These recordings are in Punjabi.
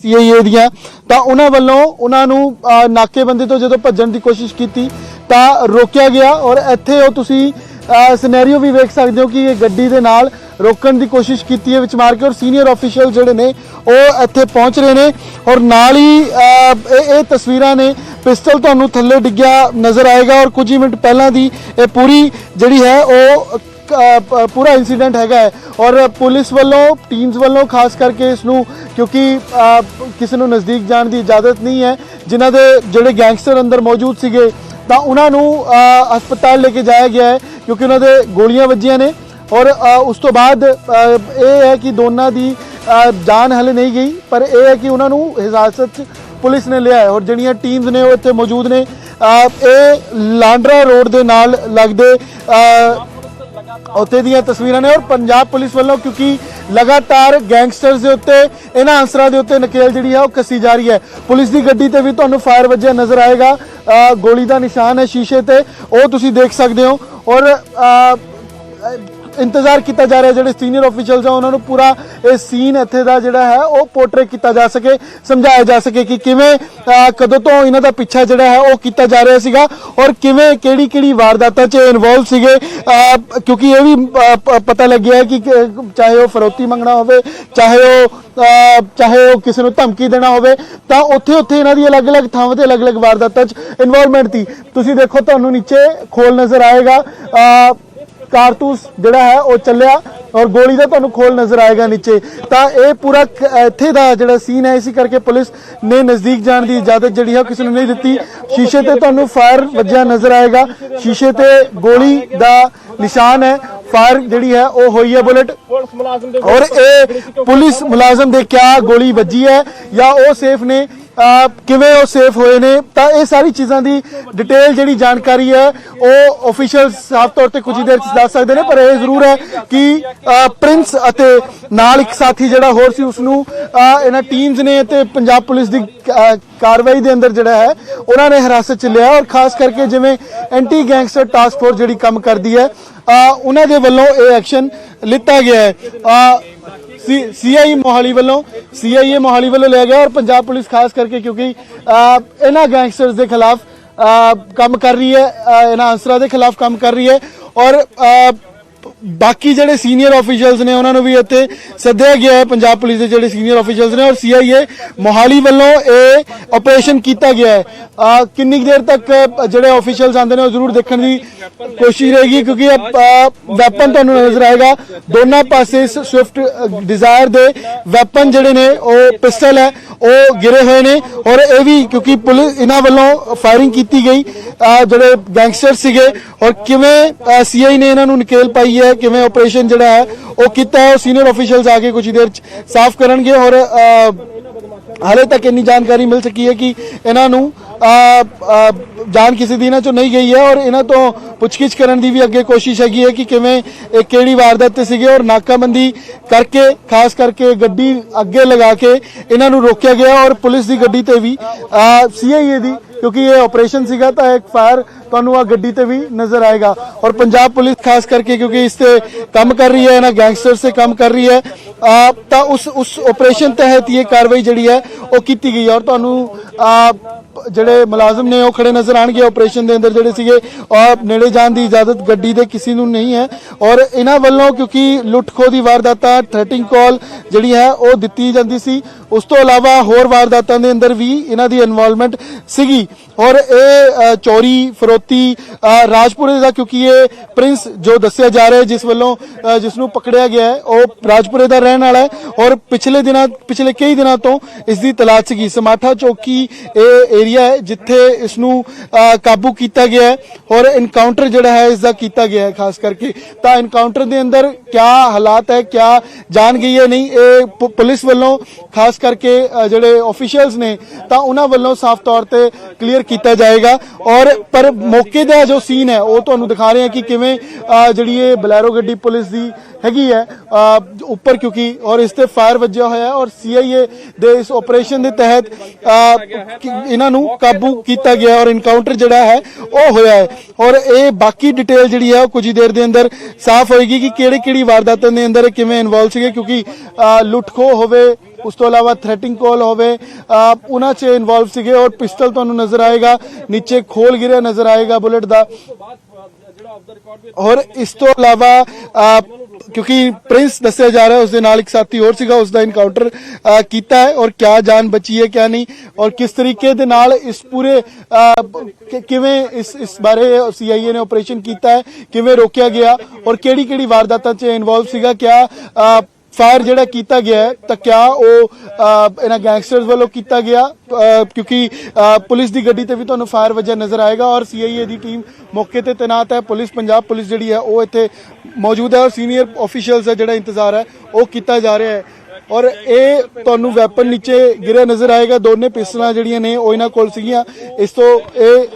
ਸੀਆਈਏ ਦੀਆਂ ਤਾਂ ਉਹਨਾਂ ਵੱਲੋਂ ਉਹਨਾਂ ਨੂੰ ਅਹ, ਨਾਕੇਬੰਦੀ ਤੋਂ ਜਦੋਂ ਭੱਜਣ ਦੀ ਕੋਸ਼ਿਸ਼ ਕੀਤੀ ਤਾਂ ਰੋਕਿਆ ਗਿਆ ਔਰ ਇੱਥੇ ਉਹ ਤੁਸੀਂ ਸਿਨੈਰੀਓ ਵੀ ਵੇਖ ਸਕਦੇ ਹੋ ਕਿ ਇਹ ਗੱਡੀ ਦੇ ਨਾਲ ਰੋਕਣ ਦੀ ਕੋਸ਼ਿਸ਼ ਕੀਤੀ ਹੈ ਵਿੱਚ ਮਾਰ ਕੇ ਔਰ ਸੀਨੀਅਰ ਆਫੀਸ਼ੀਅਲ ਜਿਹੜੇ ਨੇ ਉਹ ਇੱਥੇ ਪਹੁੰਚ ਰਹੇ ਨੇ ਔਰ ਨਾਲ ਹੀ ਇਹ ਇਹ ਤਸਵੀਰਾਂ ਨੇ ਪਿਸਟਲ ਤੁਹਾਨੂੰ ਥੱਲੇ ਡਿੱਗਿਆ ਨਜ਼ਰ ਆਏਗਾ ਔਰ ਕੁਝ ਹੀ ਮਿੰਟ ਪਹਿਲਾਂ ਦੀ ਇਹ ਪੂਰੀ ਜਿਹੜੀ ਹੈ ਉਹ ਪੂਰਾ ਇਨਸੀਡੈਂਟ ਹੈਗਾ ਹੈ ਔਰ ਪੁਲਿਸ ਵੱਲੋਂ ਟੀਮਸ ਵੱਲੋਂ ਖਾਸ ਕਰਕੇ ਇਸ ਨੂੰ ਕਿਉਂਕਿ ਕਿਸੇ ਨੂੰ ਨਜ਼ਦੀਕ ਜਾਣ ਦੀ ਇਜਾਜ਼ਤ ਨਹੀਂ ਹੈ, ਜਿਨ੍ਹਾਂ ਦੇ ਜਿਹੜੇ ਗੈਂਗਸਟਰ ਅੰਦਰ ਮੌਜੂਦ ਸੀਗੇ, ਤਾਂ ਉਹਨਾਂ ਨੂੰ ਹਸਪਤਾਲ ਲੈ ਕੇ ਜਾਇਆ ਗਿਆ ਹੈ, ਕਿਉਂਕਿ ਉਹਨਾਂ ਦੇ ਗੋਲੀਆਂ ਵੱਜੀਆਂ ਨੇ ਔਰ ਉਸ ਤੋਂ ਬਾਅਦ ਇਹ ਹੈ ਕਿ ਦੋਨਾਂ ਦੀ ਜਾਨ ਹਲੇ ਨਹੀਂ ਗਈ, ਪਰ ਇਹ ਹੈ ਕਿ ਉਹਨਾਂ ਨੂੰ ਹਿਰਾਸਤ 'ਚ ਪੁਲਿਸ ਨੇ ਲਿਆ ਹੈ ਔਰ ਜਿਹੜੀਆਂ ਟੀਮਸ ਨੇ ਉਹ ਇੱਥੇ ਮੌਜੂਦ ਨੇ ਇਹ ਲਾਂਡਰਾ ਰੋਡ ਦੇ ਨਾਲ ਲੱਗਦੇ ਉੱਥੇ ਦੀਆਂ ਤਸਵੀਰਾਂ ਨੇ ਔਰ ਪੰਜਾਬ ਪੁਲਿਸ ਵੱਲੋਂ ਕਿਉਂਕਿ ਲਗਾਤਾਰ ਗੈਂਗਸਟਰਸ ਦੇ ਉੱਤੇ, ਇਹਨਾਂ ਅਨਸਰਾਂ ਦੇ ਉੱਤੇ ਨਕੇਲ ਜਿਹੜੀ ਹੈ ਉਹ ਕੱਸੀ ਜਾ ਰਹੀ ਹੈ। ਪੁਲਿਸ ਦੀ ਗੱਡੀ ਤੇ ਵੀ ਤੁਹਾਨੂੰ ਫਾਇਰ ਵੱਜਿਆ ਨਜ਼ਰ ਆਏਗਾ। ਗੋਲੀ ਦਾ ਨਿਸ਼ਾਨ ਹੈ ਸ਼ੀਸ਼ੇ ਤੇ, ਉਹ ਤੁਸੀਂ ਦੇਖ ਸਕਦੇ ਹੋ। ਔਰ ਇੰਤਜ਼ਾਰ ਕੀਤਾ ਜਾ ਰਿਹਾ ਜਿਹੜੇ ਸੀਨੀਅਰ ਆਫੀਸ਼ੀਅਲਸ ਆ, ਉਹਨਾਂ ਨੂੰ ਪੂਰਾ ਇਹ ਸੀਨ ਇੱਥੇ ਦਾ ਜਿਹੜਾ ਹੈ, ਉਹ ਪੋਰਟਰੇ ਕੀਤਾ ਜਾ ਸਕੇ, ਸਮਝਾਇਆ ਜਾ ਸਕੇ ਕਿ ਕਿਵੇਂ ਕਦੋਂ ਤੋਂ ਇਹਨਾਂ ਦਾ ਪਿੱਛਾ ਜਿਹੜਾ ਹੈ, ਉਹ ਕੀਤਾ ਜਾ ਰਿਹਾ ਸੀਗਾ ਔਰ ਕਿਵੇਂ ਕਿਹੜੀ ਕਿਹੜੀ ਵਾਰਦਾਤਾਂ 'ਚ ਇਨਵੋਲਵ ਸੀਗੇ ਕਿਉਂਕਿ ਇਹ ਵੀ ਪਤਾ ਲੱਗਿਆ ਕਿ ਚਾਹੇ ਉਹ ਫਰੋਤੀ ਮੰਗਣਾ ਹੋਵੇ, ਚਾਹੇ ਉਹ ਚਾਹੇ ਉਹ ਕਿਸੇ ਨੂੰ ਧਮਕੀ ਦੇਣਾ ਹੋਵੇ, ਤਾਂ ਉੱਥੇ ਉੱਥੇ ਇਹਨਾਂ ਦੀ ਅਲੱਗ-ਅਲੱਗ ਥਾਵਾਂ ਤੇ ਅਲੱਗ-ਅਲੱਗ ਵਾਰਦਾਤਾਂ 'ਚ ਇਨਵੋਲਵਮੈਂਟ ਸੀ। ਤੁਸੀਂ ਦੇਖੋ, ਤੁਹਾਨੂੰ ਨੀਚੇ ਖੋਲ ਨਜ਼ਰ ਆਏਗਾ ਕਾਰਤੂਸ ਜਿਹੜਾ ਹੈ ਉਹ ਚੱਲਿਆ ਔਰ ਗੋਲੀ ਦਾ ਤੁਹਾਨੂੰ ਖੋਲ ਨਜ਼ਰ ਆਏਗਾ ਨੀਚੇ। ਤਾਂ ਇਹ ਪੂਰਾ ਇੱਥੇ ਦਾ ਜਿਹੜਾ ਸੀਨ ਹੈ, ਇਸੇ ਕਰਕੇ ਪੁਲਿਸ ਨੇ ਨਜ਼ਦੀਕ ਜਾਣ ਦੀ ਇਜਾਜ਼ਤ ਜਿਹੜੀ ਹੈ ਕਿਸੇ ਨੂੰ ਨਹੀਂ ਦਿੱਤੀ। ਸ਼ੀਸ਼ੇ ਤੇ ਤੁਹਾਨੂੰ ਫਾਇਰ ਵੱਜਿਆ ਨਜ਼ਰ ਆਏਗਾ। ਸ਼ੀਸ਼ੇ ਤੇ ਗੋਲੀ ਦਾ ਨਿਸ਼ਾਨ ਹੈ। ਫਾਇਰ ਜਿਹੜੀ ਹੈ, ਉਹ ਹੋਈ ਹੈ ਬੁਲਟ। ਔਰ ਇਹ ਪੁਲਿਸ ਮੁਲਾਜ਼ਮ ਦੇ ਕਿਆ ਗੋਲੀ ਵੱਜੀ ਹੈ ਜਾਂ ਉਹ ਸੇਫ ਨੇ ਕਿਵੇਂ ਉਹ ਸੇਫ ਹੋਏ ਨੇ, ਤਾਂ ਇਹ ਸਾਰੀ ਚੀਜ਼ਾਂ ਦੀ ਡਿਟੇਲ ਜਿਹੜੀ ਜਾਣਕਾਰੀ ਹੈ, ਉਹ ਅਫੀਸ਼ੀਅਲ ਸਾਫ਼ ਤੌਰ ਤੇ ਕੁਝ ਹੀ ਦੇਰ ਚ ਦੱਸ ਸਕਦੇ ਨੇ, ਪਰ ਇਹ ਜ਼ਰੂਰ ਹੈ ਕਿ ਪ੍ਰਿੰਸ ਅਤੇ ਨਾਲ ਇੱਕ ਸਾਥੀ ਜਿਹੜਾ ਹੋਰ ਸੀ ਉਸ ਨੂੰ ਇਹਨਾਂ ਟੀਮਸ ਨੇ ਤੇ ਪੰਜਾਬ ਪੁਲਿਸ ਦੀ ਕਾਰਵਾਈ ਦੇ ਅੰਦਰ ਜਿਹੜਾ ਹੈ, ਉਹਨਾਂ ਨੇ ਹਿਰਾਸਤ ਚ ਲਿਆ ਔਰ ਖਾਸ ਕਰਕੇ ਜਿਵੇਂ ਐਂਟੀ ਗੈਂਗਸਟਰ ਟਾਸਕ ਫੋਰਸ ਜਿਹੜੀ ਕੰਮ ਕਰਦੀ ਹੈ ਉਹਨਾਂ ਦੇ ਵੱਲੋਂ ਇਹ ਐਕਸ਼ਨ ਲਿੱਤਾ ਗਿਆ ਹੈ। ਸੀਆਈ ਮੋਹਾਲੀ ਵੱਲੋਂ ਸੀਆਈਏ ਮੋਹਾਲੀ ਵੱਲੋਂ ਲਿਆ ਗਿਆ ਔਰ ਪੰਜਾਬ ਪੁਲਿਸ ਖਾਸ ਕਰਕੇ ਕਿਉਂਕਿ ਇਹਨਾਂ ਗੈਂਗਸਟਰਸ ਦੇ ਖਿਲਾਫ ਕੰਮ ਕਰ ਰਹੀ ਹੈ ਇਹਨਾਂ ਅਨਸਰਾਂ ਦੇ ਖਿਲਾਫ ਕੰਮ ਕਰ ਰਹੀ ਹੈ ਔਰ ਬਾਕੀ ਜਿਹੜੇ ਸੀਨੀਅਰ ਆਫੀਸ਼ੀਅਲਸ ਨੇ ਉਹਨਾਂ ਨੂੰ ਵੀ ਇੱਥੇ ਸੱਦਿਆ ਗਿਆ ਹੈ, ਪੰਜਾਬ ਪੁਲਿਸ ਦੇ ਜਿਹੜੇ ਸੀਨੀਅਰ ਆਫੀਸ਼ੀਅਲਸ ਨੇ ਔਰ ਸੀਆਈਏ ਮੋਹਾਲੀ ਵੱਲੋਂ ਇਹ ਆਪਰੇਸ਼ਨ ਕੀਤਾ ਗਿਆ ਹੈ। ਕਿੰਨੀ ਕੁ ਦੇਰ ਤੱਕ ਜਿਹੜੇ ਆਫੀਸ਼ੀਅਲਸ ਆਉਂਦੇ ਨੇ ਉਹ ਜ਼ਰੂਰ ਦੇਖਣ ਦੀ ਕੋਸ਼ਿਸ਼ ਰਹੇਗੀ ਕਿਉਂਕਿ ਵੈਪਨ ਤੁਹਾਨੂੰ ਨਜ਼ਰ ਆਏਗਾ। ਦੋਨਾਂ ਪਾਸੇ ਸਵਿਫਟ ਡਿਜ਼ਾਇਰ ਦੇ ਵੈਪਨ ਜਿਹੜੇ ਨੇ, ਉਹ ਪਿਸਟਲ ਹੈ, ਉਹ ਗਿਰੇ ਹੋਏ ਨੇ ਔਰ ਇਹ ਵੀ ਕਿਉਂਕਿ ਪੁਲਿਸ ਇਹਨਾਂ ਵੱਲੋਂ ਫਾਇਰਿੰਗ ਕੀਤੀ ਗਈ। ਜਿਹੜੇ ਗੈਂਗਸਟਰ ਸੀਗੇ ਔਰ ਕਿਵੇਂ ਸੀਆਈ ਨੇ ਇਹਨਾਂ ਨੂੰ ਨਕੇਲ ਪਾਈ ਹੈ, ਕਿਵੇਂ ਆਪਰੇਸ਼ਨ ਜਿਹੜਾ ਹੈ, ਉਹ ਕੀਤਾ ਹੈ ਸੀਨੀਅਰ ਆਫੀਸ਼ੀਅਲਸ ਆ ਕੇ ਕੁਝ ਦੇਰ ਸਾਫ਼ ਕਰਨਗੇ ਔਰ ਹਾਲੇ ਤੱਕ ਇੰਨੀ ਜਾਣਕਾਰੀ ਮਿਲ ਸਕੀ ਹੈ ਕਿ ਇਹਨਾਂ ਨੂੰ ਜਾਨ ਕਿਸੇ ਦੀ ਇਹਨਾਂ ਚੋਂ ਨਹੀਂ ਗਈ ਹੈ ਔਰ ਇਹਨਾਂ ਤੋਂ ਪੁੱਛਗਿੱਛ ਕਰਨ ਦੀ ਵੀ ਅੱਗੇ ਕੋਸ਼ਿਸ਼ ਹੈਗੀ ਹੈ ਕਿ ਕਿਵੇਂ ਇਹ ਕਿਹੜੀ ਵਾਰਦਾਤ ਤੇ ਸੀਗੇ ਔਰ ਨਾਕਾਬੰਦੀ ਕਰਕੇ, ਖਾਸ ਕਰਕੇ ਗੱਡੀ ਅੱਗੇ ਲਗਾ ਕੇ ਇਹਨਾਂ ਨੂੰ ਰੋਕਿਆ ਗਿਆ ਔਰ ਪੁਲਿਸ ਦੀ ਗੱਡੀ ਤੇ ਵੀ ਸੀਆਈਏ ਦੀ, ਕਿਉਂਕਿ ਇਹ ਆਪਰੇਸ਼ਨ ਸੀਗਾ ਤਾਂ ਇੱਕ ਫਾਇਰ ਤੁਹਾਨੂੰ ਆ ਗੱਡੀ ਤੇ ਵੀ ਨਜ਼ਰ ਆਏਗਾ। ਔਰ ਪੰਜਾਬ ਪੁਲਿਸ ਖਾਸ ਕਰਕੇ ਕਿਉਂਕਿ ਇਸ ਤੇ ਕੰਮ ਕਰ ਰਹੀ ਹੈ ਇਹਨਾਂ ਗੈਂਗਸਟਰ ਸੇ ਕੰਮ ਕਰ ਰਹੀ ਹੈ ਤਾਂ ਉਸ ਉਸ ਆਪਰੇਸ਼ਨ ਤਹਿਤ ਇਹ ਕਾਰਵਾਈ ਜਿਹੜੀ ਹੈ, ਉਹ ਕੀਤੀ ਗਈ ਔਰ ਤੁਹਾਨੂੰ ਜਿਹੜੇ ਮੁਲਾਜ਼ਮ ਨੇ ਉਹ ਖੜੇ ਨਜ਼ਰ ਆਣਗੇ ਆਪਰੇਸ਼ਨ ਦੇ ਅੰਦਰ ਜਿਹੜੇ ਸੀਗੇ। ਔਰ ਨੇੜੇ ਜਾਣ ਦੀ ਇਜਾਜ਼ਤ ਗੱਡੀ ਦੇ ਕਿਸੇ ਨੂੰ ਨਹੀਂ ਹੈ। ਔਰ ਇਹਨਾਂ ਵੱਲੋਂ ਕਿਉਂਕਿ ਲੁੱਟ ਖੋਹ ਦੀ ਵਾਰਦਾਤਾਂ ਥ੍ਰੈਟਿੰਗ ਕਾਲ ਜਿਹੜੀ ਹੈ, ਉਹ ਦਿੱਤੀ ਜਾਂਦੀ ਸੀ। ਉਸ ਤੋਂ ਇਲਾਵਾ ਹੋਰ ਵਾਰਦਾਤਾਂ ਦੇ ਅੰਦਰ ਵੀ ਇਹਨਾਂ ਦੀ ਇਨਵੋਲਵਮੈਂਟ ਸੀਗੀ। ਔਰ ਇਹ ਚੋਰੀ ਫਰੋਤੀ ਅ, ਰਾਜਪੁਰੇ ਦਾ ਕਿਉਂਕਿ ਇਹ ਪ੍ਰਿੰਸ ਜੋ ਦੱਸਿਆ ਜਾ ਰਿਹਾ ਜਿਸ ਵੱਲੋਂ ਜਿਸ ਨੂੰ ਪਕੜਿਆ ਗਿਆ ਹੈ ਉਹ ਰਾਜਪੁਰੇ ਦਾ ਰਹਿਣ ਵਾਲਾ ਹੈ ਔਰ ਪਿਛਲੇ ਦਿਨਾਂ ਪਿਛਲੇ ਕਈ ਦਿਨਾਂ ਤੋਂ ਇਸ ਦੀ ਤਲਾਸ਼ ਸੀਗੀ। ਸਮਾਠਾ ਚੌਕੀ ਇਹ ਏਰੀਆ ਹੈ ਜਿੱਥੇ ਇਸ ਨੂੰ ਕਾਬੂ ਕੀਤਾ ਗਿਆ ਹੈ ਔਰ ਇਨਕਾਊਂਟਰ ਜਿਹੜਾ ਹੈ ਇਸ ਦਾ ਕੀਤਾ ਗਿਆ ਹੈ ਖਾਸ ਕਰਕੇ। ਤਾਂ ਇਨਕਾਊਂਟਰ ਦੇ ਅੰਦਰ ਕਿਆ ਹਾਲਾਤ ਹੈ ਕਿਆ ਜਾਣ ਗਈ ਹੈ ਨਹੀਂ ਇਹ ਪੁਲਿਸ ਵੱਲੋਂ ਖਾਸ ਕਰਕੇ ਜਿਹੜੇ ਆਫੀਸ਼ੀਅਲਸ ਨੇ ਤਾਂ ਉਹਨਾਂ ਵੱਲੋਂ ਸਾਫ਼ ਤੌਰ ਤੇ ਕਲੀਅਰ ਕੀਤਾ ਜਾਏਗਾ ਔਰ ਪਰ ਮੌਕੇ ਦਾ ਜੋ ਸੀਨ ਹੈ ਉਹ ਤੁਹਾਨੂੰ ਦਿਖਾ ਰਹੇ ਹਾਂ ਕਿ ਕਿਵੇਂ ਅ, ਜਿਹੜੀ ਇਹ ਬਲੈਰੋ ਗੱਡੀ ਪੁਲਿਸ ਦੀ ਹੈਗੀ ਹੈ ਅ, ਉੱਪਰ ਕਿਉਂਕਿ ਔਰ ਇਸ ਤੇ ਫਾਇਰ ਵੱਜਿਆ ਹੋਇਆ ਹੈ ਔਰ ਸੀਆਈਏ ਦੇ ਇਸ ਆਪਰੇਸ਼ਨ ਦੇ ਤਹਿਤ ਅ, ਕਿ ਇਹਨਾਂ ਨੂੰ ਕਾਬੂ ਕੀਤਾ ਗਿਆ ਔਰ ਇਨਕਾਊਂਟਰ ਜਿਹੜਾ ਹੈ ਉਹ ਹੋਇਆ ਹੈ। ਔਰ ਇਹ ਬਾਕੀ ਡਿਟੇਲ ਜਿਹੜੀ ਹੈ ਉਹ ਕੁਝ ਹੀ ਦੇਰ ਦੇ ਅੰਦਰ ਸਾਫ਼ ਹੋਏਗੀ ਕਿ ਕਿਹੜੇ ਕਿਹੜੀ ਵਾਰਦਾਤਾਂ ਦੇ ਅੰਦਰ ਇਹ ਕਿਵੇਂ ਇਨਵੋਲਵ ਸੀਗੇ ਕਿਉਂਕਿ ਅ, ਲੁੱਟ ਖੋਹ ਹੋਵੇ ਉਸ ਤੋਂ ਇਲਾਵਾ ਥ੍ਰੈਟਿੰਗ ਕਾਲ ਹੋਵੇ ਉਹਨਾਂ 'ਚ ਇਨਵੋਲਵ ਸੀਗੇ ਔਰ ਪਿਸਟਲ ਤੁਹਾਨੂੰ ਨਜ਼ਰ ਆਏਗਾ ਨੀਚੇ ਖੋਲ ਗਿਰਿਆ ਨਜ਼ਰ ਆਏਗਾ ਬੁਲਟ ਦਾ ਔਰ ਇਸ ਤੋਂ ਇਲਾਵਾ ਕਿਉਂਕਿ ਪ੍ਰਿੰਸ ਦੱਸਿਆ ਜਾ ਰਿਹਾ ਉਸ ਦੇ ਨਾਲ ਇੱਕ ਸਾਥੀ ਹੋਰ ਸੀਗਾ ਉਸ ਦਾ ਇਨਕਾਊਂਟਰ ਕੀਤਾ ਹੈ ਔਰ ਕਿਆ ਜਾਨ ਬਚੀ ਹੈ ਕਿਆ ਨਹੀਂ ਔਰ ਕਿਸ ਤਰੀਕੇ ਦੇ ਨਾਲ ਇਸ ਪੂਰੇ ਕਿਵੇਂ ਇਸ ਇਸ ਬਾਰੇ ਸੀਆਈਏ ਨੇ ਆਪਰੇਸ਼ਨ ਕੀਤਾ ਹੈ ਕਿਵੇਂ ਰੋਕਿਆ ਗਿਆ ਔਰ ਕਿਹੜੀ ਕਿਹੜੀ ਵਾਰਦਾਤਾਂ 'ਚ ਇਨਵੋਲਵ ਸੀਗਾ ਕਿਆ ਫਾਇਰ ਜਿਹੜਾ ਕੀਤਾ ਗਿਆ ਹੈ, ਤਾਂ ਕਿਆ ਉਹ ਇਹਨਾਂ ਗੈਂਗਸਟਰਸ ਵੱਲੋਂ ਕੀਤਾ ਗਿਆ? ਕਿਉਂਕਿ ਪੁਲਿਸ ਦੀ ਗੱਡੀ ਤੇ ਵੀ ਤੁਹਾਨੂੰ ਫਾਇਰ ਵਜਾ ਨਜ਼ਰ ਆਏਗਾ ਔਰ ਸੀਆਈਏ ਦੀ ਟੀਮ ਮੌਕੇ ਤੇ ਤੈਨਾਤ ਹੈ। ਪੁਲਿਸ ਪੰਜਾਬ ਪੁਲਿਸ ਜਿਹੜੀ ਹੈ ਉਹ ਇੱਥੇ ਮੌਜੂਦ ਹੈ ਔਰ ਸੀਨੀਅਰ ਆਫੀਸ਼ੀਅਲਸ ਦਾ ਜਿਹੜਾ ਇੰਤਜ਼ਾਰ ਹੈ ਉਹ ਕੀਤਾ ਜਾ ਰਿਹਾ ਹੈ। ਔਰ ਇਹ ਤੁਹਾਨੂੰ ਵੈਪਨ ਨੀਚੇ ਗਿਰਿਆ ਨਜ਼ਰ ਆਏਗਾ। ਦੋਨੇ ਪਿਸਤਲਾਂ ਜਿਹੜੀਆਂ ਨੇ ਉਹ ਇਹਨਾਂ ਕੋਲ ਸੀਗੀਆਂ। ਇਸ ਤੋਂ ਇਹ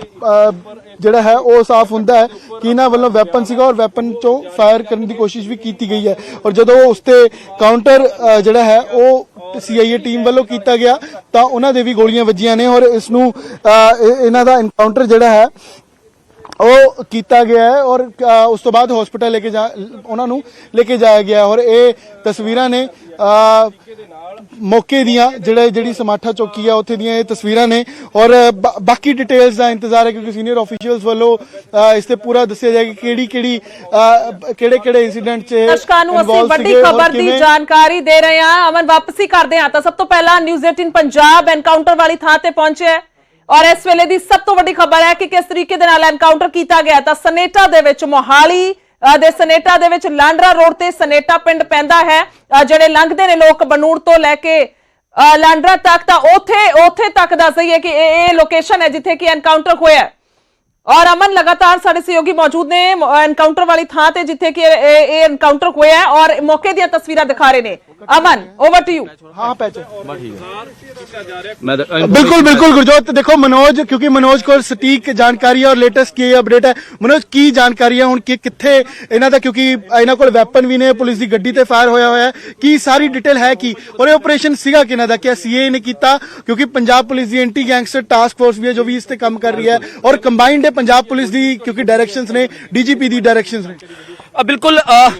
ਜਿਹੜਾ ਹੈ, ਉਹ ਸਾਫ਼ ਹੁੰਦਾ ਹੈ ਕਿ ਇਹਨਾਂ ਵੱਲੋਂ ਵੈਪਨ ਸੀਗਾ ਔਰ ਵੈਪਨ ਚੋਂ ਫਾਇਰ ਕਰਨ ਦੀ ਕੋਸ਼ਿਸ਼ ਵੀ ਕੀਤੀ ਗਈ ਹੈ। ਔਰ ਜਦੋਂ ਉਸ ਤੇ ਕਾਊਂਟਰ ਜਿਹੜਾ ਹੈ, ਉਹ ਸੀਆਈਏ ਟੀਮ ਵੱਲੋਂ ਕੀਤਾ ਗਿਆ, ਤਾਂ ਉਹਨਾਂ ਦੇ ਵੀ ਗੋਲੀਆਂ ਵੱਜੀਆਂ ਨੇ ਔਰ ਇਸ ਨੂੰ ਇਹਨਾਂ ਦਾ ਐਨਕਾਊਂਟਰ ਜਿਹੜਾ ਹੈ ਉਹ ਕੀਤਾ ਗਿਆ ਹੈ ਔਰ ਉਸ ਤੋਂ ਬਾਅਦ ਹਸਪੀਟਲ ਲੈ ਕੇ ਜਾ ਉਹਨਾਂ ਨੂੰ ਲੈ ਕੇ ਜਾਇਆ ਗਿਆ ਔਰ ਇਹ ਤਸਵੀਰਾਂ ਨੇ ਮੌਕੇ ਦੀਆਂ ਜਿਹੜੇ ਜਿਹੜੀ ਸਮਾਠਾ ਚੌਕੀ ਆ ਉੱਥੇ ਦੀਆਂ ਇਹ ਤਸਵੀਰਾਂ ਨੇ। ਔਰ ਬਾਕੀ ਡਿਟੇਲਸ ਦਾ ਇੰਤਜ਼ਾਰ ਹੈ ਕਿਉਂਕਿ ਸੀਨੀਅਰ ਆਫੀਸ਼ੀਅਲਸ ਵੱਲੋਂ ਇਸ ਤੇ ਪੂਰਾ ਦੱਸਿਆ ਜਾਏਗਾ ਕਿ ਕਿਹੜੀ ਕਿਹੜੀ ਕਿਹੜੇ ਕਿਹੜੇ ਇਨਸੀਡੈਂਟ 'ਚ ਦਰਸ਼ਕਾਂ ਨੂੰ ਅਸੀਂ ਵੱਡੀ ਖਬਰ ਦੀ ਜਾਣਕਾਰੀ ਦੇ ਰਹੇ ਹਾਂ। ਅਮਨ ਵਾਪਸੀ ਕਰਦੇ ਹਾਂ ਤਾਂ ਸਭ ਤੋਂ ਪਹਿਲਾਂ ਨਿਊਜ਼ 18 ਪੰਜਾਬ ਐਨਕਾਊਂਟਰ ਵਾਲੀ ਥਾਂ ਤੇ ਪਹੁੰਚਿਆ ਔਰ ਇਸ ਵੇਲੇ ਦੀ ਸਭ ਤੋਂ ਵੱਡੀ ਖਬਰ ਹੈ ਕਿ ਕਿਸ ਤਰੀਕੇ ਦੇ ਨਾਲ ਐਨਕਾਊਂਟਰ ਕੀਤਾ ਗਿਆ ਤਾਂ ਸਨੇਟਾ ਦੇ ਵਿੱਚ ਮੋਹਾਲੀ ਦੇ ਸਨੇਟਾ ਦੇ ਵਿੱਚ ਲਾਂਡਰਾ ਰੋਡ ਤੇ ਸਨੇਟਾ ਪਿੰਡ ਪੈਂਦਾ ਹੈ। ਜਿਹੜੇ ਲੰਘਦੇ ਨੇ ਲੋਕ ਬਨੂੜ ਤੋਂ ਲੈ ਕੇ ਲਾਂਡਰਾ ਤੱਕ, ਤਾਂ ਉੱਥੇ ਉੱਥੇ ਤੱਕ ਦੱਸ ਦਈਏ ਕਿ ਇਹ ਇਹ ਲੋਕੇਸ਼ਨ ਹੈ ਜਿੱਥੇ ਕਿ ਐਨਕਾਊਂਟਰ ਹੋਇਆ ਔਰ ਅਮਨ, ਲਗਾਤਾਰ ਸਾਡੇ ਸਹਿਯੋਗੀ ਮੌਜੂਦ ਨੇ ਐਨਕਾਊਂਟਰ ਵਾਲੀ ਥਾਂ ਤੇ ਜਿੱਥੇ ਕਿ ਇਹ ਐਨਕਾਊਂਟਰ ਹੋਇਆ ਔਰ ਮੌਕੇ ਦੀਆਂ ਤਸਵੀਰਾਂ ਦਿਖਾ ਰਹੇ ਨੇ। ਅਮਨ ਓਵਰ ਟੂ ਯੂ ਹਾਂ ਪੈਚ ਮੈਂ ਬਿਲकुल ਗੁਰਜੋਤ ਦੇਖੋ ਮਨੋਜ ਕਿਉਂਕਿ ਮਨੋਜ ਕੋਲ ਸਟੀਕ ਜਾਣਕਾਰੀ ਹੈ ਔਰ ਲੇਟੈਸਟ ਕੀ ਅਪਡੇਟ ਹੈ? ਮਨੋਜ ਕੀ ਜਾਣਕਾਰੀ ਹੈ ਹੁਣ? ਕਿ ਕਿੱਥੇ ਇਹਨਾਂ ਦਾ ਕਿਉਂਕਿ ਇਹਨਾਂ ਕੋਲ ਵੈਪਨ ਵੀ ਨੇ ਪੁਲਿਸ ਦੀ ਗੱਡੀ ਤੇ ਫਾਇਰ ਹੋਇਆ ਹੋਇਆ ਹੈ। ਕੀ ਸਾਰੀ ਡਿਟੇਲ ਹੈ ਕੀ? ਔਰ ਇਹ ਆਪਰੇਸ਼ਨ ਸੀਗਾ ਕਿਹਨਾਂ ਦਾ? ਕਿ ਸੀਏ ਨੇ ਕੀਤਾ? ਕਿਉਂਕਿ ਪੰਜਾਬ ਪੁਲਿਸ ਦੀ ਐਂਟੀ ਗੈਂਗਸਟਰ ਟਾਸਕ ਫੋਰਸ ਵੀ ਹੈ ਜੋ ਵੀ ਇਸ ਤੇ ਕੰਮ ਕਰ ਰਹੀ ਹੈ। ਔਰ ਕੰਬਾਈਨਡ ਹੈ ਪੰਜਾਬ ਪੁਲਿਸ ਦੀ ਕਿਉਂਕਿ ਡਾਇਰੈਕਸ਼ਨਸ ਨੇ ਡੀਜੀਪੀ ਦੀ ਡਾਇਰੈਕਸ਼ਨਸ ਨੇ। ਬਿਲਕੁਲ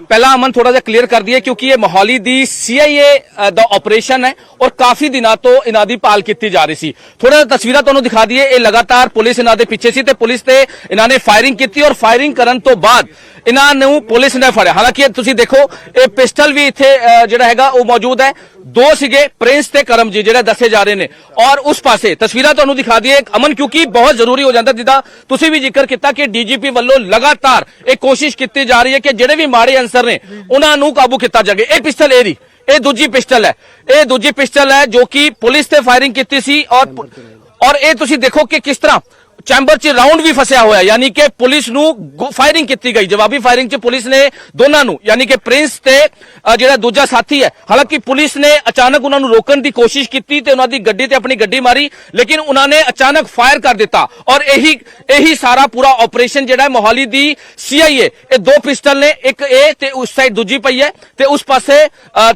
ਪਹਿਲਾਂ ਅਮਨ ਥੋੜਾ ਜਿਹਾ ਕਲੀਅਰ ਕਰ ਦਈਏ ਕਿਉਂਕਿ ਇਹ ਮੋਹਾਲੀ ਦੀ ਸੀਆਈਏ ਦਾ ਆਪਰੇਸ਼ਨ ਹੈ ਔਰ ਕਾਫੀ ਦਿਨਾਂ ਤੋਂ ਇਹਨਾਂ ਦੀ ਪਾਲ ਕੀਤੀ ਜਾ ਰਹੀ ਸੀ। ਥੋੜਾ ਜਿਹਾ ਤਸਵੀਰਾਂ ਤੁਹਾਨੂੰ ਦਿਖਾ ਦਈਏ, ਇਹ ਲਗਾਤਾਰ ਪੁਲਿਸ ਇਹਨਾਂ ਦੇ ਪਿੱਛੇ ਸੀ ਤੇ ਪੁਲਿਸ ਤੇ ਇਹਨਾਂ ਨੇ ਫਾਇਰਿੰਗ ਕੀਤੀ ਔਰ ਫਾਇਰਿੰਗ ਕਰਨ ਤੋਂ ਬਾਅਦ ਇਹਨਾਂ ਨੂੰ ਪੁਲਿਸ ਨੇ ਫੜਿਆ। ਹਾਲਾਂਕਿ ਤੁਸੀਂ ਦੇਖੋ, ਇਹ ਪਿਸਟਲ ਵੀ ਇੱਥੇ ਜਿਹੜਾ ਹੈਗਾ ਉਹ ਮੌਜੂਦ ਹੈ। ਦੋ ਸੀਗੇ ਪ੍ਰਿੰਸ ਤੇ ਕਰਮਜੀਤ ਜਿਹੜੇ ਦੱਸੇ ਜਾ ਰਹੇ ਨੇ। ਔਰ ਉਸ ਪਾਸੇ, ਤਸਵੀਰਾਂ ਤੁਹਾਨੂੰ ਦਿਖਾ ਦਈਏ ਅਮਨ, ਕਿਉਂਕਿ ਬਹੁਤ ਜ਼ਰੂਰੀ ਹੋ ਜਾਂਦਾ ਜਿੱਦਾਂ ਤੁਸੀਂ ਵੀ ਜ਼ਿਕਰ ਕੀਤਾ ਕਿ ਡੀਜੀਪੀ ਵੱਲੋਂ ਲਗਾਤਾਰ ਇਹ ਕੋਸ਼ਿਸ਼ ਕੀਤੀ ਜਾ ਰਹੀ ਹੈ ਕਿ ਜਿਹੜੇ ਵੀ ਮਾੜੇ ਅਨਸਰ ਨੇ, ਉਹਨਾਂ ਨੂੰ ਕਾਬੂ ਕੀਤਾ ਜਾਵੇ। ਇਹ ਪਿਸਟਲ ਇਹਦੀ ਇਹ ਦੂਜੀ ਪਿਸਟਲ ਹੈ। ਇਹ ਦੂਜੀ ਪਿਸਟਲ ਹੈ ਜੋ ਕਿ ਪੁਲਿਸ ਤੇ ਫਾਇਰਿੰਗ ਕੀਤੀ ਸੀ ਔਰ ਔਰ ਇਹ ਤੁਸੀਂ ਦੇਖੋ ਕਿ ਕਿਸ ਤਰ੍ਹਾਂ ਚੈਂਬਰ 'ਚ ਰਾਉਂਡ ਵੀ ਫਸਿਆ ਹੋਇਆ, ਯਾਨੀ ਕਿ ਪੁਲਿਸ ਨੂੰ ਫਾਇਰਿੰਗ ਕੀਤੀ ਗਈ। ਜਵਾਬੀ ਫਾਇਰਿੰਗ 'ਚ ਪੁਲਿਸ ਨੇ ਦੋਨਾਂ ਨੂੰ, ਯਾਨੀ ਕਿ ਪ੍ਰਿੰਸ ਤੇ ਜਿਹੜਾ ਦੂਜਾ ਸਾਥੀ ਹੈ, ਹਾਲਾਂਕਿ ਪੁਲਿਸ ਨੇ ਅਚਾਨਕ ਉਹਨਾਂ ਨੂੰ ਰੋਕਣ ਦੀ ਕੋਸ਼ਿਸ਼ ਕੀਤੀ ਤੇ ਉਹਨਾਂ ਦੀ ਗੱਡੀ ਤੇ ਆਪਣੀ ਗੱਡੀ ਮਾਰੀ, ਲੇਕਿਨ ਉਹਨਾਂ ਨੇ ਅਚਾਨਕ ਫਾਇਰ ਕਰ ਦਿੱਤਾ। ਔਰ ਇਹੀ ਇਹੀ ਸਾਰਾ ਪੂਰਾ ਆਪਰੇਸ਼ਨ ਜਿਹੜਾ ਹੈ ਮੋਹਾਲੀ ਦੀ ਸੀਆਈਏ ਇਹ ਦੋ ਪਿਸਟਲ ਨੇ, ਇੱਕ ਇਹ ਤੇ ਉਸ ਸਾਈਡ ਦੂਜੀ ਪਈ ਹੈ, ਤੇ ਉਸ ਪਾਸੇ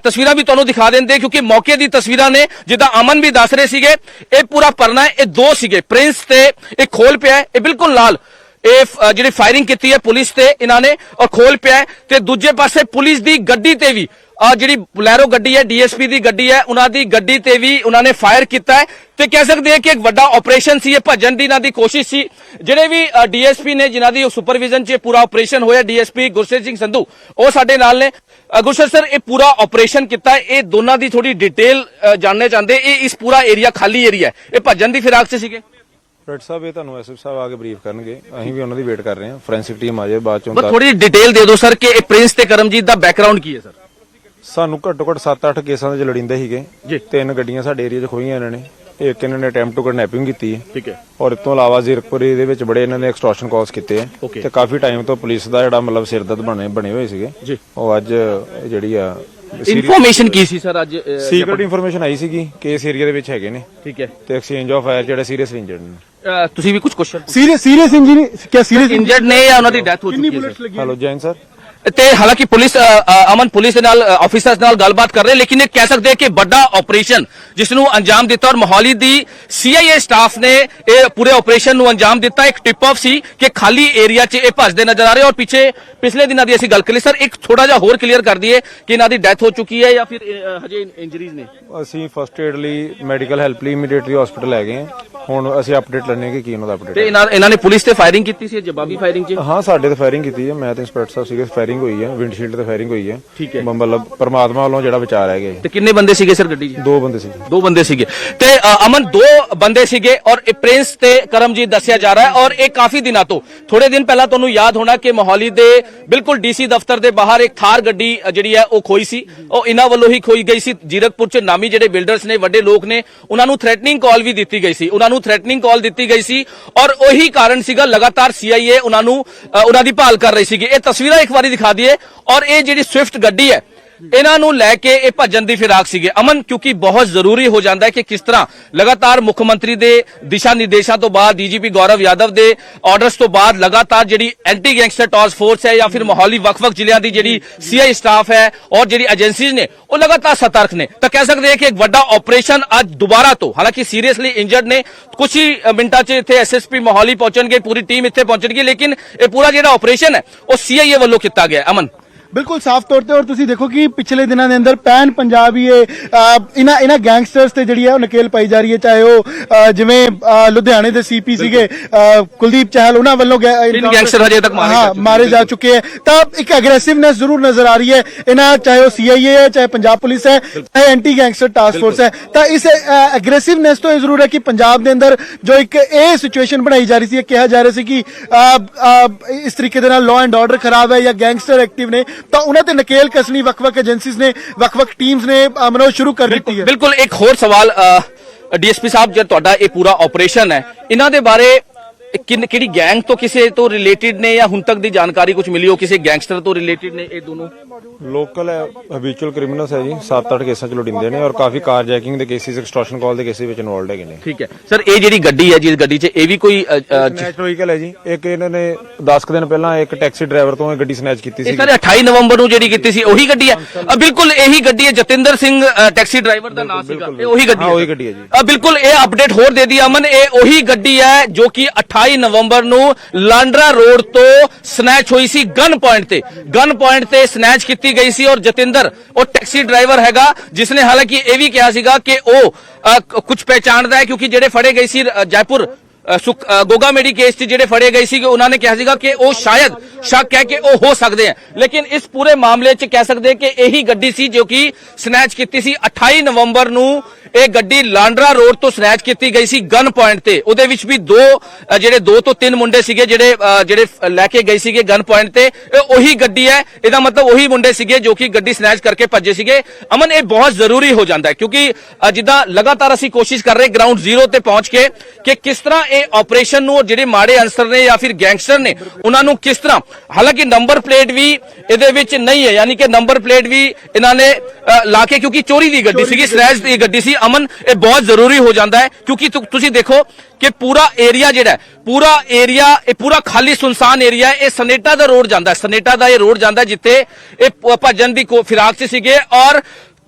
ਤਸਵੀਰਾਂ ਵੀ ਤੁਹਾਨੂੰ ਦਿਖਾ ਦਿੰਦੇ, ਕਿਉਂਕਿ ਮੌਕੇ ਦੀ ਤਸਵੀਰਾਂ ਨੇ, ਜਿੱਦਾਂ ਅਮਨ ਵੀ ਦੱਸ ਰਹੇ ਸੀਗੇ, ਇਹ ਪੂਰਾ ਪਰਨਾ ਹੈ, ਇਹ ਦੋ ਸੀਗੇ ਪ੍ਰਿੰਸ ਤੇ, ਇੱਕ ਖੋਲ ਪਿਆ ਹੈ ਇਹ ਬਿਲਕੁਲ ਲਾਲ। ਇਹ ਜਿਹੜੀ ਫਾਇਰਿੰਗ ਕੀਤੀ ਹੈ ਪੁਲਿਸ ਤੇ ਇਹਨਾਂ ਨੇ ਔਰ ਖੋਲ ਪਿਆ ਹੈ ਤੇ ਦੂਜੇ ਪਾਸੇ ਪੁਲਿਸ ਦੀ ਗੱਡੀ ਤੇ ਵੀ ਆ ਜਿਹੜੀ ਬੁਲੈਰੋ ਗੱਡੀ ਹੈ ਡੀਐਸਪੀ ਦੀ ਗੱਡੀ ਹੈ ਉਹਨਾਂ ਦੀ ਗੱਡੀ ਤੇ ਵੀ ਉਹਨਾਂ ਨੇ ਫਾਇਰ ਕੀਤਾ ਹੈ ਤੇ ਕਹਿ ਸਕਦੇ ਹਾਂ ਕਿ ਇੱਕ ਵੱਡਾ ਆਪਰੇਸ਼ਨ ਸੀ ਇਹ ਭੱਜਣ ਦੀ ਇਹਨਾਂ ਦੀ ਕੋਸ਼ਿਸ਼ ਸੀ। ਜਿਹੜੇ ਵੀ ਡੀਐਸਪੀ ਨੇ ਜਿਨ੍ਹਾਂ ਦੀ ਸੁਪਰਵਿਜ਼ਨ 'ਚ ਪੂਰਾ ਆਪਰੇਸ਼ਨ ਹੋਇਆ ਡੀਐਸਪੀ ਗੁਰਸੇਜ ਸਿੰਘ ਸੰਧੂ ਉਹ ਸਾਡੇ ਨਾਲ ਨੇ। ਅ, ਗੁਰਸੇਜ ਸਰ ਇਹ ਪੂਰਾ ਆਪਰੇਸ਼ਨ ਕੀਤਾ ਇਹ ਦੋਨਾਂ ਦੀ ਥੋੜੀ ਡਿਟੇਲ ਜਾਣਨੇ ਚਾਹੁੰਦੇ ਇਹ ਇਸ ਪੂਰਾ ਏਰੀਆ ਖਾਲੀ ਏਰੀਆ ਹੈ। ਇਹ ਭੱਜਣ ਦੀ ਫਿਰਾਕ 'ਚ ਸੀਗੇ। ਡਾਕਟਰ ਸਾਹਿਬ ਇਹ ਤੁਹਾਨੂੰ ਐਸਐਫ ਸਾਹਿਬ ਆ ਕੇ ਬਰੀਫ ਕਰਨਗੇ। ਅਸੀਂ ਵੀ ਉਹਨਾਂ ਦੀ ਵੇਟ ਕਰ ਰਹੇ ਹਾਂ। ਫੋਰੈਂਸਿਕ ਟੀਮ ਆ ਜਾਏ ਬਾਅਦ ਚੋਂ ਬਸ ਤਾਂ- ਥੋੜੀ ਡਿਟੇਲ ਦੇ ਦਿਓ ਸਰ ਕਿ ਇਹ ਪ੍ਰਿੰਸ ਤੇ ਕਰਮਜੀਤ ਦਾ ਬੈਕਗ੍ਰਾਉਂਡ ਕੀ ਹੈ ਸਰ? ਸਾਨੂੰ ਘੱਟੋ ਘੱਟ 7-8 ਕੇਸਾਂ ਦੇ ਚ ਲੜਿੰਦੇ ਸੀਗੇ। ਜੀ। ਤਿੰਨ ਗੱਡੀਆਂ ਸਾਡੇ ਏਰੀਆ 'ਚ ਖੋਈਆਂ ਇਹਨਾਂ ਨੇ। ਇੱਕ ਇਹਨਾਂ ਨੇ ਅਟੈਂਪਟ ਟੂ ਕਿਡਨੈਪਿੰਗ ਕੀਤੀ ਹੈ। ਠੀਕ ਹੈ। ਔਰ ਇਸ ਤੋਂ ਇਲਾਵਾ ਜ਼ੀਰਕਪੁਰੀ ਦੇ ਵਿੱਚ ਬੜੇ ਇਹਨਾਂ ਨੇ ਐਕਸਟੋਰਸ਼ਨ ਕਾਲਸ ਕੀਤੇ ਹੈ। Okay. ਤੇ ਕਾਫੀ ਟਾਈਮ ਤੋਂ ਪੁਲਿਸ ਦਾ ਜਿਹੜਾ ਮਤਲਬ ਸਿਰਦਰਦ ਬਣੇ ਬਣੇ ਹੋਏ ਸੀਗੇ। ਜੀ। ਉਹ ਅੱਜ ਜਿਹੜੀ ਆ ਇਨਫੋਰਮੇਸ਼ਨ ਕੀ ਸੀ ਸਰ ਅੱਜ ਅ, ਸੀਕ੍ਰੀਟ ਇਨਫੋਰਮੇਸ਼ਨ ਆਈ ਸੀਗੀ ਕਿ ਇਸ ਏਰੀਆ ਦੇ ਵਿੱਚ ਹੈਗੇ ਨੇ। ਠੀਕ ਹੈ। ਤੇ ਐਕਸਚੇਂਜ ਆਫ ਫਾਇਰ ਜਿਹੜਾ ਸੀਰੀਅਸ ਇੰਜਰਡ ਨੇ। ਤੁਸੀਂ ਵੀ ਕੁਝ ਕੁਐਸਚਨ ਸੀਰੀਅਸ ਸੀਰੀਅਸ ਇੰਜਰੀ ਕਿਆ ਸੀਰੀਅਸ ਇੰਜਰਡ ਨੇ ਜਾਂ ਉਹਨਾਂ ਦੀ ਡੈਥ ਹੋ ਚੁੱਕੀ ਹੈ ਹੈਲੋ ਜੈਨ ਸਰ ਤੇ ਹਾਲਾਂਕਿ ਪੁਲਿਸ ਅਮਨ ਪੁਲਿਸ ਦੇ ਨਾਲ ਆਫੀਸਰਸ ਨਾਲ ਗੱਲਬਾਤ ਕਰ ਰਹੇ ਲੇਕਿਨ ਇਹ ਕਹਿ ਸਕਦੇ ਕਿ ਵੱਡਾ ਆਪਰੇਸ਼ਨ ਜਿਸ ਨੂੰ ਅੰਜਾਮ ਦਿੱਤਾ ਔਰ ਮੋਹਾਲੀ ਦੀ ਸੀਆਈਏ ਸਟਾਫ ਨੇ ਇਹ ਪੂਰੇ ਆਪਰੇਸ਼ਨ ਨੂੰ ਅੰਜਾਮ ਦਿੱਤਾ। ਇੱਕ ਟਿਪ ਆਫ ਸੀ ਕਿ ਖਾਲੀ ਏਰੀਆ 'ਚ ਇਹ ਭੱਜਦੇ ਨਜ਼ਰ ਆ ਰਹੇ ਔਰ ਪਿੱਛੇ ਪਿਛਲੇ ਦਿਨਾਂ ਦੀ ਅਸੀਂ ਗੱਲ ਕਰੀ ਸਰ ਇੱਕ ਥੋੜਾ ਜਿਹਾ ਹੋਰ ਕਲੀਅਰ ਕਰ ਦਈਏ ਕਿ ਇਹਨਾਂ ਦੀ ਡੈਥ ਹੋ ਚੁੱਕੀ ਹੈ ਜਾਂ ਫਿਰ ਹਜੇ ਇੰਜਰੀਜ਼ ਨੇ। ਅਸੀਂ ਫਸਟ ਏਡ ਲਈ ਮੈਡੀਕਲ ਹੈਲਪ ਲਈ ਇਮੀਡੀਏਟਲੀ ਹਸਪੀਟਲ ਲੈ ਗਏ ਹਾਂ। ਹੁਣ ਅਸੀਂ ਅਪਡੇਟ ਲੈਣੇ ਕਿ ਕੀ ਉਹਨਾਂ ਦਾ ਤੇ ਅਪਡੇਟ ਇਹਨਾਂ ਇਹਨਾਂ ਨੇ ਪੁਲਿਸ ਤੇ ਫਾਇਰਿੰਗ ਕੀਤੀ ਸੀ ਜਵਾਬੀ ਫਾਇਰਿੰਗ 'ਚ? ਹਾਂ ਸਾਡੇ ਤੇ ਫਾਇਰਿੰਗ ਕੀਤੀ ਹੈ। ਮੈਂ ਤੇ ਇੰਸਪੈਕਟਰ ਸਾਹਿਬ ਸੀਗੇ ਫਾਇਰਿੰਗ ਹੋਈ ਹੈ ਵਿੰਡਸ਼ੀਲਡ ਤੇ ਫਾਇਰਿੰਗ ਹੋਈ ਹੈ ਠੀਕ ਹੈ। ਮਤਲਬ ਪਰਮਾਤਮਾ ਵੱਲੋਂ ਜਿਹੜਾ ਵਿਚਾਰ ਹੈਗਾ। ਤੇ ਕਿੰਨੇ ਬੰਦੇ ਸੀਗੇ ਸਰ ਗੱਡੀ 'ਚ? ਦੋ ਬੰਦੇ ਸੀ ਦੋ ਬੰਦੇ ਸੀਗੇ। ਤੇ ਅ, ਅਮਨ ਦੋ ਬੰਦੇ ਸੀਗੇ ਔਰ ਇਹ ਪ੍ਰਿੰਸ ਤੇ ਕਰਮਜੀਤ ਦੱਸਿਆ ਜਾ ਰਿਹਾ ਹੈ ਔਰ ਇਹ ਕਾਫੀ ਦਿਨਾਂ ਤੋਂ ਥੋੜੇ ਦਿਨ ਪਹਿਲਾਂ ਤੁਹਾਨੂੰ ਯਾਦ ਹੋਣਾ ਕਿ ਮੋਹਾਲੀ ਦੇ ਬਿਲਕੁਲ ਡੀਸੀ ਦਫ਼ਤਰ ਦੇ ਬਾਹਰ ਇੱਕ ਥਾਰ ਗੱਡੀ ਅ, ਜਿਹੜੀ ਹੈ ਉਹ ਖੋਈ ਸੀ। ਉਹ ਇਹਨਾਂ ਵੱਲੋਂ ਹੀ ਖੋਈ ਗਈ ਸੀ। ਜੀਰਕਪੁਰ ਚ ਨਾਮੀ ਜਿਹੜੇ ਬਿਲਡਰਸ ਨੇ ਵੱਡੇ ਲੋਕ ਨੇ ਉਹਨਾਂ ਨੂੰ ਥ੍ਰੈਟਨਿੰਗ ਕਾਲ ਵੀ ਦਿੱਤੀ ਗਈ ਸੀ। ਉਹਨਾਂ ਨੂੰ ਥ੍ਰੈਟਨਿੰਗ ਕਾਲ ਦਿੱਤੀ ਗਈ ਸੀ ਔਰ ਉਹੀ ਕਾਰਨ ਸੀਗਾ ਲਗਾਤਾਰ ਸੀਆਈਏ ਉਹਨਾਂ ਨੂੰ ਅ, ਉਹਨਾਂ ਦੀ ਭਾਲ ਕਰ ਰਹੀ ਸੀਗੀ। ਇਹ ਤਸਵੀਰਾਂ ਇੱਕ ਵਾਰੀ ਦਿਖਾ ਦਈਏ। ਔਰ ਇਹ ਜਿਹੜੀ ਸਵਿਫਟ ਗੱਡੀ ਹੈ ਇਹਨਾਂ ਨੂੰ ਲੈ ਕੇ ਇਹ ਭੱਜਣ ਦੀ ਫਿਰਾਕ ਸੀਗੇ। ਅਮਨ, ਕਿਉਂਕਿ ਬਹੁਤ ਜ਼ਰੂਰੀ ਹੋ ਜਾਂਦਾ ਹੈ ਕਿ ਕਿਸ ਤਰ੍ਹਾਂ ਲਗਾਤਾਰ ਮੁੱਖ ਮੰਤਰੀ ਦੇ ਦਿਸ਼ਾ ਨਿਰਦੇਸ਼ਾਂ ਤੋਂ ਬਾਅਦ ਡੀਜੀਪੀ ਗੌਰਵ ਯਾਦਵ ਦੇ ਆਰਡਰਸ ਤੋਂ ਬਾਅਦ ਲਗਾਤਾਰ ਜਿਹੜੀ ਐਂਟੀ ਗੈਂਗਸਟਰ ਟਾਸਕ ਫੋਰਸ ਹੈ ਜਾਂ ਫਿਰ ਮੋਹਾਲੀ ਵੱਖ-ਵੱਖ ਜ਼ਿਲ੍ਹਿਆਂ ਦੀ ਜਿਹੜੀ ਸੀਆਈ ਸਟਾਫ ਹੈ ਔਰ ਜਿਹੜੀ ਏਜੰਸੀਜ਼ ਨੇ, ਉਹ ਲਗਾਤਾਰ ਸਤਰਕ ਨੇ। ਤਾਂ ਕਹਿ ਸਕਦੇ ਹਾਂ ਕਿ ਇੱਕ ਵੱਡਾ ਆਪਰੇਸ਼ਨ ਅੱਜ ਦੁਬਾਰਾ ਤੋਂ, ਹਾਲਾਂਕਿ ਸੀਰੀਅਸਲੀ ਇੰਜਰਡ ਨੇ ਕੁਝ ਹੀ ਮਿੰਟਾਂ 'ਚ ਇੱਥੇ ਐਸਐਸਪੀ ਮੋਹਾਲੀ ਪਹੁੰਚਣਗੇ, ਪੂਰੀ ਟੀਮ ਇੱਥੇ ਪਹੁੰਚਣਗੀ, ਲੇਕਿਨ ਇਹ ਪੂਰਾ ਜਿਹੜਾ ਆਪਰੇਸ਼ਨ ਹੈ, ਉਹ ਸੀਆਈਏ ਵੱਲੋਂ ਕੀਤਾ ਗਿਆ। ਅਮਨ। ਬਿਲਕੁਲ ਸਾਫ਼ ਤੌਰ ਤੇ ਔਰ ਤੁਸੀਂ ਦੇਖੋ ਕਿ ਪਿਛਲੇ ਦਿਨਾਂ ਦੇ ਅੰਦਰ ਪੈਨ ਪੰਜਾਬ ਹੀ ਇਹ ਇਹਨਾਂ ਇਹਨਾਂ ਗੈਂਗਸਟਰਸ ਤੇ ਜਿਹੜੀ ਹੈ ਉਹ ਨਕੇਲ ਪਾਈ ਜਾ ਰਹੀ ਹੈ ਚਾਹੇ ਉਹ ਜਿਵੇਂ ਲੁਧਿਆਣੇ ਦੇ ਸੀਪੀ ਸੀਗੇ ਕੁਲਦੀਪ ਚਾਹਲ ਉਹਨਾਂ ਵੱਲੋਂ ਗੈਂਗਸਟਰ ਹਜੇ ਤੱਕ ਮਾਰੇ ਜਾ ਚੁੱਕੇ ਹੈ। ਤਾਂ ਇੱਕ ਐਗਰੈਸਿਵਨੈਸ ਜ਼ਰੂਰ ਨਜ਼ਰ ਆ ਰਹੀ ਹੈ। ਇਹਨਾਂ ਚਾਹੇ ਉਹ ਸੀਆਈਏ ਹੈ ਚਾਹੇ ਪੰਜਾਬ ਪੁਲਿਸ ਹੈ ਚਾਹੇ ਐਂਟੀ ਗੈਂਗਸਟਰ ਟਾਸਕ ਫੋਰਸ ਹੈ ਤਾਂ ਇਸ ਐਗਰੈਸਿਵਨੈਸ ਤੋਂ ਇਹ ਜ਼ਰੂਰ ਹੈ ਕਿ ਪੰਜਾਬ ਦੇ ਅੰਦਰ ਜੋ ਇੱਕ ਇਹ ਸਿਚੁਏਸ਼ਨ ਬਣਾਈ ਜਾ ਰਹੀ ਸੀ ਇਹ ਕਿਹਾ ਜਾ ਰਿਹਾ ਸੀ ਕਿ ਇਸ ਤਰੀਕੇ ਦੇ ਨਾਲ ਲਾਅ ਐਂਡ ਆਰਡਰ ਖਰਾਬ ਹੈ ਜਾਂ ਗੈਂਗਸਟਰ ਐਕਟਿਵ ਨੇ। ਤਾਂ ਉਹਨਾਂ ਤੇ ਨਕੇਲ ਕਸਣੀ ਵੱਖ-ਵੱਖ ਏਜੰਸੀਜ਼ ਨੇ ਵੱਖ-ਵੱਖ ਟੀਮਸ ਨੇ ਅਹ, ਮਨੋਜ ਸ਼ੁਰੂ ਕਰ ਦਿੱਤੀ ਹੈ। ਬਿਲਕੁਲ ਇੱਕ ਹੋਰ ਸਵਾਲ ਡੀਐਸਪੀ ਸਾਹਿਬ ਜੇ ਤੁਹਾਡਾ ਇਹ ਪੂਰਾ ਆਪਰੇਸ਼ਨ ਹੈ ਇਹਨਾਂ ਦੇ ਬਾਰੇ ਕਿੰਨ ਕਿਹੜੀ ਗੈਂਗ ਤੋਂ ਕਿਸੇ ਤੋਂ ਰਿਲੇਟਡ ਨੇ ਜਾਂ ਹੁਣ ਤੱਕ ਦੀ ਜਾਣਕਾਰੀ ਕੁਝ ਮਿਲੀ ਹੋ ਕਿਸੇ ਗੈਂਗਸਟਰ ਤੋਂ ਰਿਲੇਟਡ ਨੇ ਇਹ ਦੋਨੋਂ? ਲੋਕਲ ਹੈਬਿਚੁਅਲ ਕ੍ਰਿਮੀਨਲਸ ਹੈ ਜੀ। 7-8 ਕੇਸਾਂ ਚ ਲੋੜਿੰਦੇ ਨੇ ਔਰ ਕਾਫੀ ਕਾਰ ਜੈਕਿੰਗ ਦੇ ਕੇਸਿਸ ਐਕਸਟੋਰਸ਼ਨ ਕਾਲ ਦੇ ਕੇਸਿਸ ਵਿੱਚ ਇਨਵੋਲਡ ਹੈਗੇ ਨੇ। ਠੀਕ ਹੈ। ਸਰ ਇਹ ਜਿਹੜੀ ਗੱਡੀ ਹੈ ਜਿਸ ਗੱਡੀ 'ਚ ਇਹ ਵੀ ਕੋਈ ਸਨੈਚ ਵਹੀਕਲ ਹੈ ਜੀ। ਇੱਕ ਇਹਨਾਂ ਨੇ 10 ਕੁ ਦਿਨ ਪਹਿਲਾਂ ਇੱਕ ਟੈਕਸੀ ਡਰਾਈਵਰ ਤੋਂ ਇਹ ਗੱਡੀ ਸਨੈਚ ਕੀਤੀ ਇਹ ਸੀ। ਸਰ 28 ਨਵੰਬਰ ਨੂੰ ਜਿਹੜੀ ਕੀਤੀ ਸੀ ਉਹੀ ਗੱਡੀ ਹੈ? ਬਿਲਕੁਲ ਇਹੀ ਗੱਡੀ ਹੈ ਜਤਿੰਦਰ ਸਿੰਘ ਟੈਕਸੀ ਡਰਾਈਵਰ ਦਾ ਨਾਮ ਸੀਗਾ। ਇਹ ਉਹੀ ਗੱਡੀ ਹਾਂ, ਹੈ ਉਹੀ। ਗੱਡੀ ਹੈ ਜੀ। ਬਿਲਕੁਲ ਇਹ ਅਪਡੇਟ ਹੋਰ ਦੇ ਦੀ ਅਮਨ ਇਹ ਉਹੀ ਗੱਡੀ ਹੈ ਜੋ ਕਿ 28 ਨਵੰਬਰ ਨੂੰ ਲਾਂਡਰਾ ਰੋਡ ਤੋਂ ਸਨੈਚ ਹੋਈ ਸੀ ਗਨ ਪੁਆਇੰਟ ਤੇ। ਗਨ ਪੁਆਇੰਟ ਤੇ ਸਨੈਚ ਕੀਤੀ ਗਈ ਸੀ ਔਰ ਜਤਿੰਦਰ, ਉਹ ਟੈਕਸੀ ਡਰਾਈਵਰ ਹੈਗਾ ਜਿਸ ਨੇ ਹਾਲਾਂਕਿ ਇਹ ਵੀ ਕਿਹਾ ਸੀਗਾ ਕਿ ਉਹ ਕੁਝ ਪਹਿਚਾਣਦਾ ਹੈ ਕਿਉਂਕਿ ਜਿਹੜੇ ਫੜੇ ਗਏ ਸੀ ਜੈਪੁਰ ਗੋਗਾ ਮੇਡੀ ਕੇਸ 'ਚ ਜਿਹੜੇ ਫੜੇ ਗਏ ਸੀਗੇ, ਉਹਨਾਂ ਨੇ ਕਿਹਾ ਸੀਗਾ ਕਿ ਉਹ ਸ਼ਾਇਦ ਸ਼ੱਕ ਹੈ ਕਿ ਉਹ ਹੋ ਸਕਦੇ ਆ ਲੇਕਿਨ ਇਸ ਪੂਰੇ ਮਾਮਲੇ 'ਚ ਕਹਿ ਸਕਦੇ ਕਿ ਇਹੀ ਗੱਡੀ ਸੀ ਜੋ ਕਿ ਸਨੈਚ ਕੀਤੀ ਸੀ। 28 ਨਵੰਬਰ ਨੂੰ ਇਹ ਗੱਡੀ ਲਾਂਡਰਾ ਰੋਡ ਤੋਂ ਸਨੈਚ ਕੀਤੀ ਗਈ ਸੀ ਗਨ ਪੁਆਇੰਟ ਤੇ। ਉਹਦੇ ਵਿੱਚ ਵੀ ਦੋ ਜਿਹੜੇ ਦੋ ਤੋਂ ਤਿੰਨ ਮੁੰਡੇ ਸੀਗੇ ਜਿਹੜੇ ਜਿਹੜੇ ਲੈ ਕੇ ਗਏ ਸੀਗੇ ਗਨ ਪੁਆਇੰਟ ਤੇ। ਇਹ ਉਹੀ ਗੱਡੀ ਹੈ। ਇਹਦਾ ਮਤਲਬ ਉਹੀ ਮੁੰਡੇ ਸੀਗੇ ਜੋ ਕਿ ਗੱਡੀ ਸਨੈਚ ਕਰਕੇ ਭੱਜੇ ਸੀਗੇ। ਅਮਨ, ਇਹ ਬਹੁਤ ਜ਼ਰੂਰੀ ਹੋ ਜਾਂਦਾ ਹੈ ਕਿਉਂਕਿ ਜਿੱਦਾਂ ਲਗਾਤਾਰ ਅਸੀਂ ਕੋਸ਼ਿਸ਼ ਕਰ ਰਹੇ ਗਰਾਊਂਡ ਜ਼ੀਰੋ ਤੇ ਪਹੁੰਚ ਕੇ ਕਿ ਕਿਸ ਤਰ੍ਹਾਂ ਇਹ ਆਪਰੇਸ਼ਨ ਨੂੰ ਜਿਹੜੇ ਮਾੜੇ ਅਨਸਰ ਨੇ ਜਾਂ ਫਿਰ ਗੈਂਗਸਟਰ ਨੇ ਉਹਨਾਂ ਨੂੰ ਕਿਸ ਤਰ੍ਹਾਂ? ਹਾਲਾਂਕਿ ਨੰਬਰ ਪਲੇਟ ਵੀ ਇਹਦੇ ਵਿੱਚ ਨਹੀਂ ਹੈ ਯਾਨੀ ਕਿ ਨੰਬਰ ਪਲੇਟ ਵੀ ਇਹਨਾਂ ਨੇ ਲਾ ਕੇ ਕਿਉਂਕਿ ਚੋਰੀ ਦੀ ਗੱਡੀ ਸੀਗੀ ਸਨੈਚ ਦੀ ਗੱਡੀ ਸੀ। ਅਮਨ ਇਹ ਬਹੁਤ ਜ਼ਰੂਰੀ ਹੋ ਜਾਂਦਾ ਹੈ ਕਿਉਂਕਿ ਤੁਸੀਂ ਦੇਖੋ ਕਿ ਪੂਰਾ ਏਰੀਆ ਜਿਹੜਾ ਪੂਰਾ ਏਰੀਆ ਇਹ ਪੂਰਾ ਖਾਲੀ ਸੁਨਸਾਨ ਏਰੀਆ ਹੈ ਇਹ ਸਨੇਟਾ ਦਾ ਰੋਡ ਜਾਂਦਾ ਹੈ। ਸਨੇਟਾ ਦਾ ਇਹ ਰੋਡ ਜਾਂਦਾ ਜਿੱਥੇ ਇਹ ਭੱਜਣ ਦੀ ਫਿਰਾਕ 'ਚ ਸੀਗੇ ਔਰ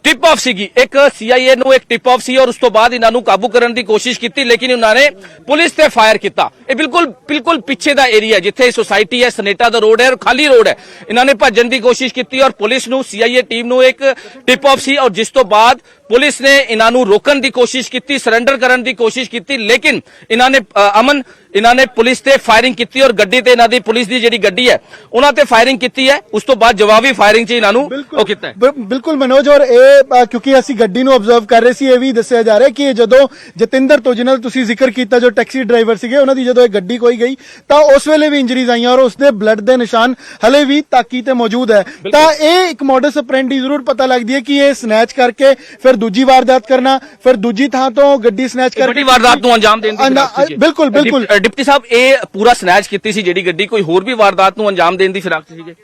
ਟਿਪ ਆਫ ਸੀਗੀ। ਇੱਕ ਸੀਆਈਏ ਨੂੰ ਇੱਕ ਟਿਪ ਆਫ ਸੀ ਔਰ ਉਸ ਤੋਂ ਬਾਅਦ ਇਹਨਾਂ ਨੂੰ ਕਾਬੂ ਕਰਨ ਦੀ ਕੋਸ਼ਿਸ਼ ਕੀਤੀ, ਲੇਕਿਨ ਉਹਨਾਂ ਨੇ ਪੁਲਿਸ ਤੇ ਫਾਇਰ ਕੀਤਾ। ਇਹ ਬਿਲਕੁਲ ਬਿਲਕੁਲ ਪਿੱਛੇ ਦਾ ਏਰੀਆ ਜਿੱਥੇ ਸੋਸਾਇਟੀ ਹੈ, ਸਨੇਟਾ ਦਾ ਰੋਡ ਹੈ ਔਰ ਖਾਲੀ ਰੋਡ ਹੈ। ਇਹਨਾਂ ਨੇ ਭੱਜਣ ਦੀ ਕੋਸ਼ਿਸ਼ ਕੀਤੀ ਔਰ ਪੁਲਿਸ ਨੂੰ ਸੀਆਈਏ ਟੀਮ ਨੂੰ ਇੱਕ ਟਿਪ ਆਫ ਸੀ ਔਰ ਜਿਸ ਤੋਂ ਬਾਅਦ ਪੁਲਿਸ ਨੇ ਇਹਨਾਂ ਨੂੰ ਰੋਕਣ ਦੀ ਕੋਸ਼ਿਸ਼ ਕੀਤੀ ਸਰੈਂਡਰ ਕਰਨ ਦੀ ਕੋਸ਼ਿਸ਼ ਕੀਤੀ ਲੇਕਿਨ ਇਹਨਾਂ ਨੇ ਅਮਨ ਇਹਨਾਂ ਨੇ ਪੁਲਿਸ ਤੇ ਫਾਇਰਿੰਗ ਕੀਤੀ ਔਰ ਗੱਡੀ ਤੇ ਇਹਨਾਂ ਦੀ ਪੁਲਿਸ ਦੀ ਜਿਹੜੀ ਗੱਡੀ ਹੈ ਉਹਨਾਂ ਤੇ ਫਾਇਰਿੰਗ ਕੀਤੀ ਹੈ। ਉਸ ਤੋਂ ਬਾਅਦ ਜਵਾਬੀ ਫਾਇਰਿੰਗ 'ਚ ਇਹਨਾਂ ਨੂੰ ਉਹ ਕੀਤਾ ਬਿਲਕੁਲ ਮਨੋਜ ਔਰ ਇਹ ਕਿਉਂਕਿ ਅਸੀਂ ਗੱਡੀ ਨੂੰ ਆਬਜ਼ਰਵ ਕਰ ਰਹੇ ਸੀ ਇਹ ਵੀ ਦੱਸਿਆ ਜਾ ਰਿਹਾ ਕਿ ਜਦੋਂ ਜਤਿੰਦਰ ਤੋਂ ਜਿਨ੍ਹਾਂ ਦਾ ਤੁਸੀਂ ਜ਼ਿਕਰ ਕੀਤਾ ਜੋ ਟੈਕਸੀ ਡਰਾਈਵਰ ਸੀਗੇ ਉਹਨਾਂ ਦੀ ਜਦੋਂ ਇਹ ਗੱਡੀ ਕੋਈ ਗਈ ਤਾਂ ਉਸ ਵੇਲੇ ਵੀ ਇੰਜਰੀਜ਼ ਆਈਆਂ ਔਰ ਉਸਦੇ ਬਲੱਡ ਦੇ ਨਿਸ਼ਾਨ ਹਲੇ ਵੀ ਤਾਕੀ ਤੇ ਮੌਜੂਦ ਹੈ। ਤਾਂ ਇਹ ਇੱਕ ਮੋਡਸ ਆਪਰੈਂਡੀ ਜ਼ਰੂਰ ਪਤਾ ਲੱਗਦੀ ਹੈ ਕਿ ਇਹ ਸਨੈਚ ਕਰਕੇ ਫਿਰ ਦੂਜੀ ਵਾਰਦਾਤ ਕਰਨਾ ਫਿਰ ਦੂਜੀ ਥਾਂ ਤੋਂ ਗੱਡੀ ਸਨੈਚ ਕਰਕੇ ਵੱਡੀ ਵਾਰਦਾਤ ਨੂੰ ਅੰਜਾਮ ਦੇਣ ਦੀ ਫਿਰਾਕ ਸੀ। ਬਿਲਕੁਲ ਬਿਲਕੁਲ। ਡਿਪ- ਡਿਪਟੀ ਸਾਹਿਬ ਇਹ ਪੂਰਾ ਸਨੈਚ ਕੀਤੀ ਸੀ ਜਿਹੜੀ ਗੱਡੀ ਕੋਈ ਹੋਰ ਵੀ ਵਾਰਦਾਤ ਨੂੰ ਅੰਜਾਮ ਦੇਣ ਦੀ ਫਿਰਾਕ ਸੀਗੇ